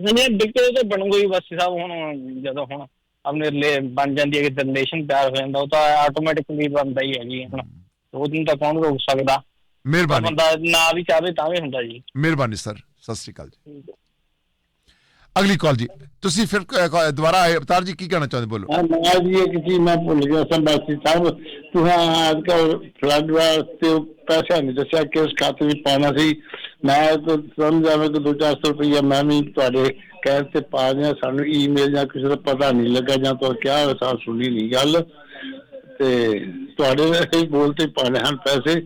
ਨਹੀਂ ਡਿਕਟੇਟਰ ਤਾਂ ਬਣ ਗਈ ਬਸ ਸਾਹਿਬ ਹੁਣ ਜਦੋਂ ਹੁਣ ਆਪਣੇ ਲੈ ਬਣ ਜਾਂਦੀ ਹੈ ਕਿ ਰਿਲੇਸ਼ਨ ਪਿਆਰ ਹੋ ਜਾਂਦਾ ਉਹ ਤਾਂ ਆਟੋਮੈਟਿਕਲੀ ਬਣਦਾ ਹੀ ਹੈ ਜੀ ਹੁਣ ਉਹ ਦਿਨ ਤਾਂ ਕੌਣ ਰੋਕ ਸਕਦਾ? ਮਿਹਰਬਾਨੀ। ਬੰਦਾ ਨਾ ਵੀ ਚਾਹਵੇ ਤਾਂ ਵੀ ਹੁੰਦਾ ਜੀ। ਮਿਹਰਬਾਨੀ ਸਰ ਸਤਿ ਸ੍ਰੀ ਅਕਾਲ ਜੀ। ਅਗਲੀ ਕਾਲ ਜੀ। ਤੁਸੀਂ ਫਿਰ ਦੁਬਾਰਾ ਆਏ ਅਵਤਾਰ ਜੀ ਕੀ ਕਹਿਣਾ ਚਾਹੁੰਦੇ ਬੋਲੋ? ਹਾਂ ਮੈਂ ਜੀ ਇੱਕ ਚੀਜ਼ ਮੈਂ ਭੁੱਲ ਗਿਆ ਸੰਭਾਸੀ ਸਾਹਿਬ ਤੁਸੀਂ ਅੱਜ ਕੱਲ ਫਲੱਡ ਵਾਸਤੇ ਉਹ ਪੈਸਾ ਨਹੀਂ ਦੱਸਿਆ ਕਿ ਉਸ ਖਾਤੇ ਵਿੱਚ ਪਾਉਣਾ ਸੀ? ਮੈਂ ਤਾਂ ਸਮਝ ਆਵੇ ਕਿ 2-400 ਰੁਪਈਆ ਮੈਂ ਵੀ ਤੁਹਾਡੇ ਕਹਿਣ ਤੇ ਪਾ ਦਿਆਂ, ਸਾਨੂੰ ਈਮੇਲ ਜਾਂ ਕਿਸੇ ਦਾ ਪਤਾ ਨਹੀਂ ਲੱਗਾ ਜਾਂ ਤੋਂ ਕਿਹਾ ਸਾਂ ਸੁਣੀ ਨਹੀਂ ਗੱਲ। ਤੇ ਤੁਹਾਡੇ ਹੀ ਬੋਲ ਪਾਣੇ ਹਨ ਪੈਸੇ,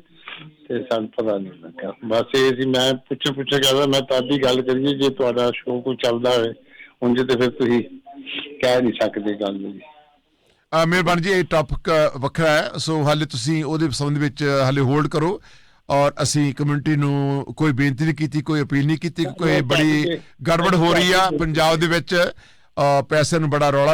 ਤੇ ਸਾਨੂੰ ਪਤਾ ਨਹੀਂ ਲੱਗਾ। ਬਸ ਇਹ ਸੀ, ਮੈਂ ਪੁੱਛ ਪੁੱਛ ਕਰਦਾ ਮੈਂ ਤਾਂ ਦੀ ਗੱਲ ਕਰੀਏ, ਜੇ ਤੁਹਾਡਾ ਸ਼ੋਅ ਕੋਈ ਚੱਲਦਾ ਹੋਵੇ, ਉਂਝ ਤੇ ਫਿਰ ਤੁਸੀਂ ਕਹਿ ਨਹੀਂ ਸਕਦੇ ਗੱਲ ਜੀ ਅਹ ਜੀ, ਇਹ ਟੌਪਿਕ ਵੱਖਰਾ ਹੈ, ਸੋ ਹਾਲੇ ਤੁਸੀਂ ਉਹਦੇ ਸੰਬੰਧ ਵਿੱਚ ਹਾਲੇ ਹੋਲਡ ਕਰੋ। ਔਰ ਅਸੀਂ ਕਮਿਊਨਿਟੀ ਨੂੰ ਕੋਈ ਬੇਨਤੀ ਨਹੀਂ ਕੀਤੀ ਕੋਈ ਅਪੀਲ ਨਹੀਂ ਕੀਤੀ ਕਿ ਕੋਈ ਬੜੀ ਗੜਬੜ ਹੋ ਰਹੀ ਆ ਪੰਜਾਬ ਦੇ ਵਿੱਚ ਪੈਸੇ ਨੂੰ ਬੜਾ ਰੌਲਾ